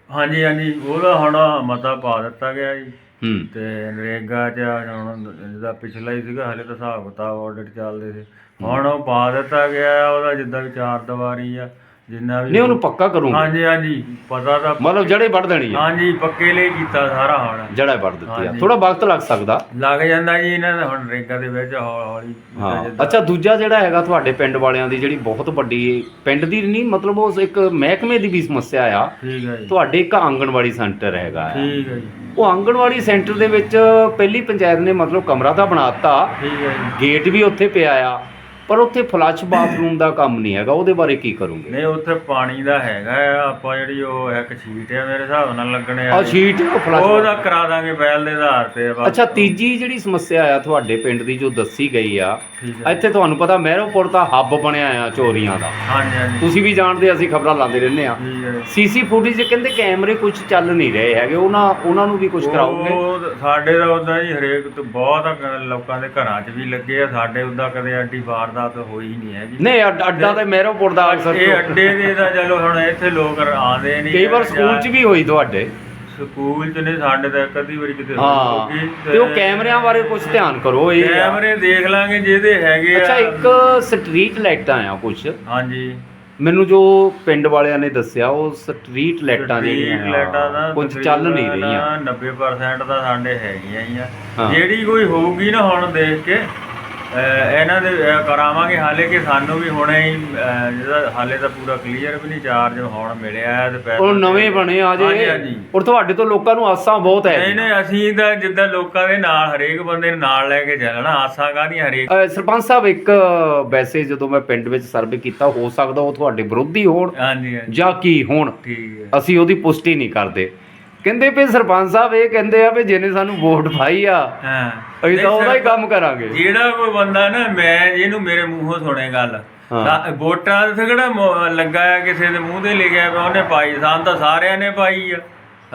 ਹਾਂਜੀ ਹਾਂਜੀ। ਉਹਦਾ ਹੁਣ ਮਤਾ ਪਾ ਦਿੱਤਾ ਗਿਆ ਜੀ। ਹੂੰ। ਤੇ ਨਰੇਗਾ ਚ ਹੁਣ ਜਿਹਦਾ ਪਿਛਲਾ ਹੀ ਸੀਗਾ ਹਲੇ ਤਾਂ ਹਿਸਾਬ ਕਿਤਾਬ ਆਡਿਟ ਚੱਲਦੇ ਸੀ। ਹੁਣ ਉਹ ਪਾ ਦਿੱਤਾ ਗਿਆ ਉਹਦਾ ਜਿੱਦਾਂ ਵੀ ਚਾਰ ਦੀਵਾਰੀ ਆ ਜਿੰਨਾ ਵੀ ਨਹੀਂ ਉਹਨੂੰ ਪੱਕਾ ਕਰੂੰਗਾ। ਹਾਂਜੀ ਹਾਂਜੀ ਪਤਾ ਤਾਂ ਮਤਲਬ ਜੜੇ ਵੱਢ ਦੇਣੀ ਆ। ਹਾਂਜੀ ਪੱਕੇ ਲਈ ਕੀਤਾ ਸਾਰਾ ਹੁਣ। ਜੜਾ ਵੱਢ ਦਿੱਤੀ ਆ। ਹਾਂਜੀ। ਥੋੜਾ ਵਕਤ ਲੱਗ ਸਕਦਾ। ਲੱਗ ਜਾਂਦਾ ਜੀ ਇਹਨਾਂ ਦਾ ਹੁਣ ਨਰੇਗਾ ਦੇ ਵਿੱਚ ਹੌਲੀ ਹੌਲੀ ਹਾਂ। ਜਿੱਦਾਂ- ਅੱਛਾ ਦੂਜਾ ਜਿਹੜਾ ਹੈਗਾ ਤੁਹਾਡੇ ਪਿੰਡ ਵਾਲਿਆਂ ਦੀ ਜਿਹੜੀ ਬਹੁਤ ਵੱਡੀ ਪਿੰਡ ਦੀ ਨਹੀਂ ਮਤਲਬ ਉਹ ਇੱਕ ਮਹਿਕਮੇ ਦੀ ਵੀ ਸਮੱਸਿਆ ਆ। ਠੀਕ ਹੈ ਜੀ। ਤੁਹਾਡੇ ਇੱਕ ਆਂਗਣਵਾੜੀ ਸੈਂਟਰ ਹੈਗਾ ਆ। ਠੀਕ ਹੈ ਜੀ। ਉਹ ਆਂਗਣਵਾੜੀ ਸੈਂਟਰ ਦੇ ਵਿੱਚ ਪਹਿਲੀ ਪੰਚਾਇਤ ਨੇ ਮਤਲਬ ਕਮਰਾ ਤਾਂ ਬਣਾਤਾ ਠੀਕ ਹੈ ਗੇਟ ਵੀ ਉੱਥੇ ਪਿਆ ਆ। ਪਰ ਉੱਥੇ ਫਲੱਸ਼ ਬਾਥਰੂਮ ਦਾ ਕੰਮ ਨਹੀਂ ਹੈਗਾ ਉਹਦੇ ਬਾਰੇ ਕੀ ਕਰੋਗੇ? ਨਹੀਂ ਉੱਥੇ ਪਾਣੀ ਦਾ ਹੈਗਾ ਆ ਆਪਾਂ ਜਿਹੜੀ ਉਹ ਇੱਕ ਸ਼ੀਟ ਆ ਮੇਰੇ ਹਿਸਾਬ ਨਾਲ ਲੱਗਣੇ ਆ। ਸ਼ੀਟ ਫਲੱਸ਼ ਉਹਦਾ ਕਰਾ ਦਾਂਗੇ ਬੈਲ ਦੇ ਆਧਾਰ ਤੇ ਬਸ। ਅੱਛਾ ਤੀਜੀ ਜਿਹੜੀ ਸਮੱਸਿਆ ਆ ਤੁਹਾਡੇ ਪਿੰਡ ਦੀ ਜੋ ਦੱਸੀ ਗਈ ਆ ਠੀਕ ਇੱਥੇ ਤੁਹਾਨੂੰ ਪਤਾ ਮਹਿਰੋਪੁਰ ਦਾ ਹੱਬ ਬਣਿਆ ਆ ਚੋਰੀਆਂ ਦਾ। ਹਾਂਜੀ ਹਾਂਜੀ। ਤੁਸੀਂ ਵੀ ਜਾਣਦੇ ਅਸੀਂ ਖਬਰਾਂ ਲਾਉਂਦੇ ਰਹਿੰਦੇ ਆ। ਠੀਕ ਹੈ। ਸੀਸੀ ਫੁਟੇਜ ਕਹਿੰਦੇ ਕੈਮਰੇ ਕੁਝ ਚੱਲ ਨਹੀਂ ਰਹੇ ਹੈਗੇ ਉਹਨਾਂ ਉਹਨਾਂ ਨੂੰ ਵੀ ਕੁਝ ਕਰਾਓਗੇ? ਉਹ ਸਾਡੇ ਦਾ ਉਦਾਂ ਹੀ ਹਰੇਕ ਤੋਂ ਬਹੁਤ ਆ ਲੋਕਾਂ ਦੇ ਘਰਾਂ 'ਚ ਵੀ ਲੱਗੇ ਆ ਸਾਡੇ ਉਦਾਂ ਕਦੇ ਐਡੀ ਵਾਰਦਾਤ ਹੋਈ ਨਹੀਂ ਹੈਗੀ। ਨਹੀਂ ਅੱਡ- ਅੱਡਾ ਤੇ ਮਹਿਰੋਪੁਰ ਦਾ ਅਕਸਰ ਇਹ ਅੱਡੇ ਦੇ ਤਾਂ ਚਲੋ ਹੁਣ ਇੱਥੇ ਲੋਕ ਆਉਂਦੇ ਨਹੀਂ ਕਈ ਵਾਰ ਸਕੂਲ 'ਚ ਵੀ ਹੋਈ ਤੁਹਾਡੇ। ਸਕੂਲ 'ਚ ਨੇ ਸਾਡੇ ਤਾਂ ਅੱਧੀ ਵਾਰੀ ਕਿਤੇ ਹਾਂ ਹੋਊਗੀ। ਤੇ ਉਹ ਕੈਮਰਿਆਂ ਬਾਰੇ ਕੁਝ ਧਿਆਨ ਕਰੋ ਇਹ। ਕੈਮਰੇ ਦੇਖ ਲਾਂਗੇ ਜਿਹਦੇ ਹੈਗੇ ਅੱਛਾ ਇੱਕ ਸਟਰੀਟ ਲਾਈਟਾਂ ਆ ਕੁਝ ਹਾਂਜੀ। ਮੈਨੂੰ ਜੋ ਪਿੰਡ ਵਾਲਿਆਂ ਨੇ ਦੱਸਿਆ ਉਹ ਸਟਰੀਟ ਲਾਈਟਾਂ ਜਿਹੜੀਆਂ ਲਾਈਟਾਂ ਦਾ ਆ ਕੁਝ ਚੱਲ ਨਹੀਂ ਰਹੀਆਂ। 90% ਤਾਂ ਸਾਡੇ ਹੈਗੀਆਂ ਹੀ ਆ। ਜਿਹੜੀ ਕੋਈ ਹੋਊਗੀ ਨਾ ਹੁਣ ਦੇਖ ਕੇ ਇਹਨਾਂ ਦੇ ਕਰਾਵਾਂਗੇ ਹਾਲੇ ਕਿ ਸਾਨੂੰ ਵੀ ਹੁਣੇ ਹੀ ਜਿਹਦਾ ਹਾਲੇ ਤਾਂ ਪੂਰਾ ਕਲੀਅਰ ਵੀ ਨਹੀਂ ਚਾਰਜ ਹੁਣ ਮਿਲਿਆ ਹੈ ਤੇ ਪੈਸਾ ਉਹ ਨਵੇਂ ਬਣੇ ਆ ਜੇ। ਔਰ ਤੁਹਾਡੇ ਤੋਂ ਲੋਕਾਂ ਨੂੰ ਆਸਾਂ ਬਹੁਤ ਹੈ। ਨਹੀਂ ਨਹੀਂ ਅਸੀਂ ਤਾਂ ਜਿੱਦਾਂ ਲੋਕਾਂ ਦੇ ਨਾਲ ਹਰੇਕ ਬੰਦੇ ਨੂੰ ਨਾਲ ਲੈ ਕੇ ਚੱਲਣਾ ਆਸਾਂ ਕਾਹਦੀਆਂ ਹਰੇਕ? ਸਰਪੰਚ ਸਾਹਿਬ ਇੱਕ ਵੈਸੇ ਜਦੋਂ ਮੈਂ ਪਿੰਡ ਵਿੱਚ ਸਰਵੇ ਕੀਤਾ ਹੋ ਸਕਦਾ ਉਹ ਤੁਹਾਡੇ ਵਿਰੋਧੀ ਹੋਣ ਜਾਂ ਕੀ ਹੋਣ। ਅਸੀਂ ਉਹਦੀ ਪੁਸ਼ਟੀ ਨਹੀਂ ਕਰਦੇ। ਕਹਿੰਦੇ ਵੀ ਸਰਪੰਚ ਸਾਹਿਬ ਇਹ ਕਹਿੰਦੇ ਆ ਵੀ ਜਿਹਨੇ ਸਾਨੂੰ ਵੋਟ ਪਾਈ ਆ ਹਾਂ। ਅਸੀਂ ਤਾਂ ਉਹਦਾ ਹੀ ਕੰਮ ਕਰਾਂਗੇ। ਜਿਹੜਾ ਕੋਈ ਬੰਦਾ ਨਾ ਮੈਂ ਜਿਹਨੂੰ ਮੇਰੇ ਮੂੰਹੋਂ ਸੁਣੇ ਗੱਲ। ਵੋਟਾਂ ਤੇ ਕਿਹੜਾ ਲੱਗਾ ਆ ਕਿਸੇ ਦੇ ਮੂੰਹ ਤੇ ਲਿਖਿਆ ਪਿਆ ਉਹਨੇ ਪਾਈ ਸਾਨੂੰ ਤਾਂ ਸਾਰਿਆਂ ਨੇ ਪਾਈ ਆ।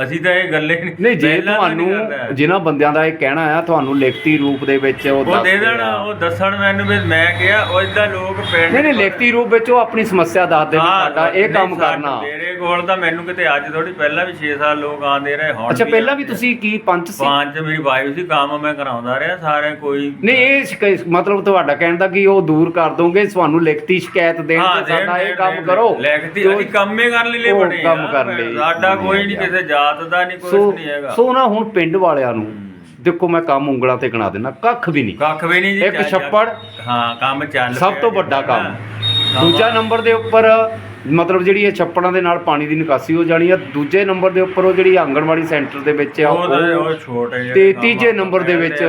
ਅਸੀਂ ਤਾਂ ਇਹ ਗੱਲੇ ਨਹੀਂ ਜੇ। ਤੁਹਾਨੂੰ ਜਿਨ੍ਹਾਂ ਬੰਦਿਆਂ ਦਾ ਇਹ ਕਹਿਣਾ ਆ ਤੁਹਾਨੂੰ ਲਿਖਤੀ ਰੂਪ ਦੇ ਵਿੱਚ ਉਹ ਦੱਸ ਦੇ। ਦੇਣ ਉਹ ਦੱਸਣ ਮੈਨੂੰ ਵੀ ਮੈਂ ਕਿਹਾ ਉਹ ਇਦਾਂ ਲੋਕ ਪਿੰਡ ਨਹੀਂ ਨਹੀਂ ਲਿਖਤੀ ਰੂਪ ਵਿੱਚ ਉਹ ਆਪਣੀ ਸਮੱਸਿਆ ਦੱਸਦੇ ਵੀ ਹਾਂ, ਸਾਡਾ ਇਹ ਕੰਮ ਕਰਨਾ। ਕੋਲ ਤਾਂ ਮੈਨੂੰ ਕਿਤੇ ਅੱਜ ਥੋੜੀ ਪਹਿਲਾਂ ਵੀ 6 ਸਾਲ ਲੋਕ ਆਉਂਦੇ ਰਹੇ ਹੁਣ ਅੱਛਾ ਪਹਿਲਾਂ ਵੀ। ਤੁਸੀਂ ਕੀ ਪੰਚ ਸੀ? ਪੰਜ ਮੇਰੀ ਵਾਈਫ ਸੀ ਕੰਮ ਮੈਂ ਕਰਾਉਂਦਾ ਰਿਹਾ ਸਾਰੇ ਕੋਈ ਨਹੀਂ ਇਹ ਸ਼ਿਕਾਇਤ- ਮਤਲਬ ਤੁਹਾਡਾ ਕਹਿਣ ਦਾ ਕਿ ਉਹ ਦੂਰ ਕਰ ਦੋਗੇ ਤੁਹਾਨੂੰ ਲਿਖਤੀ ਸ਼ਿਕਾਇਤ ਦੇਣ ਹਾਂ, ਤੇ ਸਾਡਾ ਦੇਣ- ਇਹ ਕੰਮ ਦੇਣ- ਕਰੋ। ਲਿਖਤੀ ਅਸੀਂ ਕੰਮੇ ਕਰਨ ਲਈ ਉਹ ਬਣੇ ਕੰਮ ਆ, ਕਰਨ ਲਈ। ਸਾਡਾ ਕੋਈ ਨਹੀਂ। ਕਿਸੇ ਜਾਤ ਦਾ ਨਹੀਂ ਕੁਝ ਸੋ ਨਹੀਂ ਹੈਗਾ। ਸੋ ਨਾ ਹੁਣ ਪਿੰਡ ਵਾਲਿਆਂ ਨੂੰ ਦੇਖੋ ਮੈਂ ਕੰਮ ਉਂਗਲਾਂ ਤੇ ਗਿਣਾ ਦੇਣਾ ਕੱਖ ਵੀ ਨਹੀਂ। ਕੱਖ ਵੀ ਨਹੀਂ ਜੀ ਇੱਕ ਚੱਲ- ਛੱਪੜ, ਹਾਂ ਕੰਮ ਚੱਲ ਸਭ ਪਿਆ ਤੋਂ ਜੀ, ਵੱਡਾ ਕੰਮ। ਦੂਜਾ ਨੰਬਰ ਦੇ ਉੱਪਰ ਮਤਲਬ ਜਿਹੜੀ ਇਹ ਛੱਪੜਾਂ ਦੇ ਨਾਲ ਪਾਣੀ ਦੀ ਨਿਕਾਸੀ ਹੋ ਜਾਣੀ ਆ ਦੂਜੇ ਨੰਬਰ ਦੇ ਉੱਪਰ ਉਹ ਜਿਹੜੀ ਆਂਗਣਵਾੜੀ ਸੈਂਟਰ ਦੇ ਵਿੱਚ ਆ ਉਹ ਛੋਟੇ ਤੇ ਤੀਜੇ ਨੰਬਰ ਦੇ ਵਿੱਚ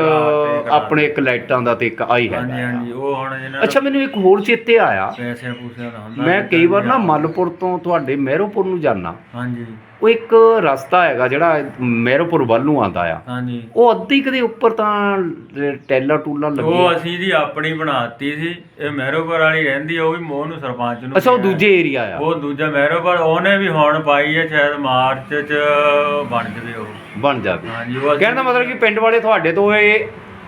ਆਪਣੇ ਇੱਕ ਲਾਈਟਾਂ ਦਾ ਤੇ ਇੱਕ ਆਈ ਹੈ। ਹਾਂਜੀ ਉਹ ਹੁਣ ਜਿਹਨਾਂ ਅੱਛਾ ਮੈਨੂੰ ਇੱਕ ਹੋਰ ਚੇਤੇ ਆਇਆ। ਪੈਸੇ ਪੂਸੇ ਦਾ ਹੁੰਦਾ ਮੈਂ ਜਿੱਦਾਂ ਕਈ ਵਾਰ ਨਾ ਮੱਲਪੁਰ ਤੋਂ ਤੁਹਾਡੇ ਮਹਿਰੋਪੁਰ ਨੂੰ ਜਾਣਾ ਹਾਂਜੀ। ਉਹ ਇੱਕ ਰਸਤਾ ਹੈਗਾ ਜਿਹੜਾ ਮਹਿਰੋਪੁਰ ਵੱਲ ਨੂੰ ਆਉਂਦਾ ਆ। ਹਾਂਜੀ। ਉਹ ਅੱਧੀ ਕਦੇ ਉੱਪਰ ਤਾਂ ਟੈਲਾ ਟੂਲਾ ਉਹ ਲੱਗੀ ਅਸੀਂ ਜੀ ਆਪਣੀ ਬਣਾਤੀ ਸੀ ਇਹ ਮਹਿਰੋਪੁਰ ਵਾਲੀ ਰਹਿੰਦੀ ਆ, ਉਹ ਵੀ ਮੋਹ ਨੂੰ ਸਰਪੰਚ ਨੂੰ ਅੱਛਾ ਉਹ। ਦੂਜੇ ਏਰੀਆ ਆ। ਉਹ ਦੂਜਾ ਮਹਿਰੋਪੁਰ ਉਹਨੇ ਵੀ ਹੁਣ ਪਾਈ ਹੈ ਸ਼ਾਇਦ ਮਾਰਚ ਚ ਬਣ ਜਵੇ ਉਹ। ਬਣ ਜਾਵੇ। ਹਾਂਜੀ ਉਹ ਕਹਿਣ ਦਾ ਮਤਲਬ ਕਿ ਪਿੰਡ ਵਾਲੇ ਤੁਹਾਡੇ ਤੋਂ ਇਹ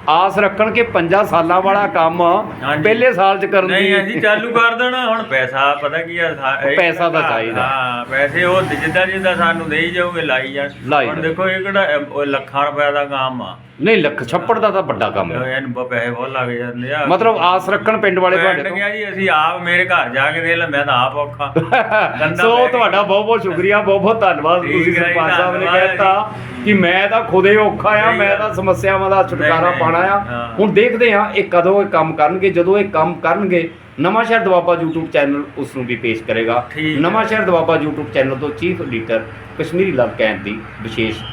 ਆਸ ਰੱਖਣ ਕਿ 5 ਸਾਲਾਂ ਵਾਲਾ ਕੰਮ ਹਾਂਜੀ। ਪਹਿਲੇ ਸਾਲ ਚ ਕਰਨ ਨਹੀਂ ਦੀ ਅਸੀਂ ਚਾਲੂ ਕਰ ਦੇਣਾ ਹੁਣ ਪੈਸਾ ਪਤਾ ਕੀ ਆ ਸਾ- ਇਹ ਪੈਸਾ ਤਾਂ ਚਾਹੀਦਾ। ਹਾਂ ਪੈਸੇ ਉਹ ਜਿੱਦਾਂ ਜਿੱਦਾਂ ਸਾਨੂੰ ਦੇਈ ਜਾਓਗੇ ਲਾਈ ਜਾਣ ਲਾਈ ਹੁਣ ਜਾਣ। ਦੇਖੋ ਇਹ ਕਿਹੜਾ ਉਹ ਲੱਖਾਂ ਰੁਪਏ ਦਾ ਕੰਮ ਆ ਨਹੀਂ ਲੱਖ ਛੱਪੜ ਦਾ ਤਾਂ ਵੱਡਾ ਕੰਮ ਹੈ ਇਹਨੂੰ ਬ- ਪੈਸੇ ਬਹੁਤ ਲੱਗ ਜਾਂਦੇ ਆ ਮਤਲਬ ਆਸ ਰੱਖਣ ਪਿੰਡ ਵਾਲੇ ਤੁਹਾਡੇ ਗਿਆ ਜੀ ਅਸੀਂ ਆਪ ਮੇਰੇ ਘਰ ਜਾ ਕੇ ਦੇਖ ਲੈ ਮੈਂ ਤਾਂ ਆਪ ਔਖਾ ਤੋਂ ਗੰਦਾ ਸੋ ਪੈ ਗਿਆ। ਤੁਹਾਡਾ ਬਹੁਤ ਬਹੁਤ ਸ਼ੁਕਰੀਆ ਬਹੁਤ ਬਹੁਤ ਧੰਨਵਾਦ ਠੀਕ ਤੁਸੀਂ ਹੈ ਜੀ, ਸਰਪੰਚ ਸਾਹਿਬ ਨੇ ਧੰਨਵਾਦ ਕਹਿਤਾ ਕਿ ਮੈਂ ਤਾਂ ਖੁਦੇ ਔਖਾ ਆ ਮੈਂ। ਤਾਂ ਸਮੱਸਿਆਵਾਂ ਦਾ ਛੁਟਕਾਰਾ ਨਹੀਂ, ਪਾਣਾ ਆ। ਹੁਣ ਦੇਖਦੇ ਆ ਇਹ ਕਦੋਂ ਇਹ ਕੰਮ ਕਰਨਗੇ ਜਦੋਂ ਇਹ ਕੰਮ ਕਰਨਗੇ ਨਵਾਂ ਸ਼ਹਿਰ ਦਵਾਬਾ YouTube ਚੈਨਲ ਉਸ ਨੂੰ ਵੀ ਪੇਸ਼ ਕਰੇਗਾ। ਨਵਾਂ ਸ਼ਹਿਰ ਦਵਾਬਾ YouTube ਚੈਨਲ ਤੋਂ ਚੀਫ ਐਡੀਟਰ ਕਸ਼ਮੀਰੀ ਲਵ ਕੈਂਪ ਦੀ ਵਿਸ਼ੇਸ਼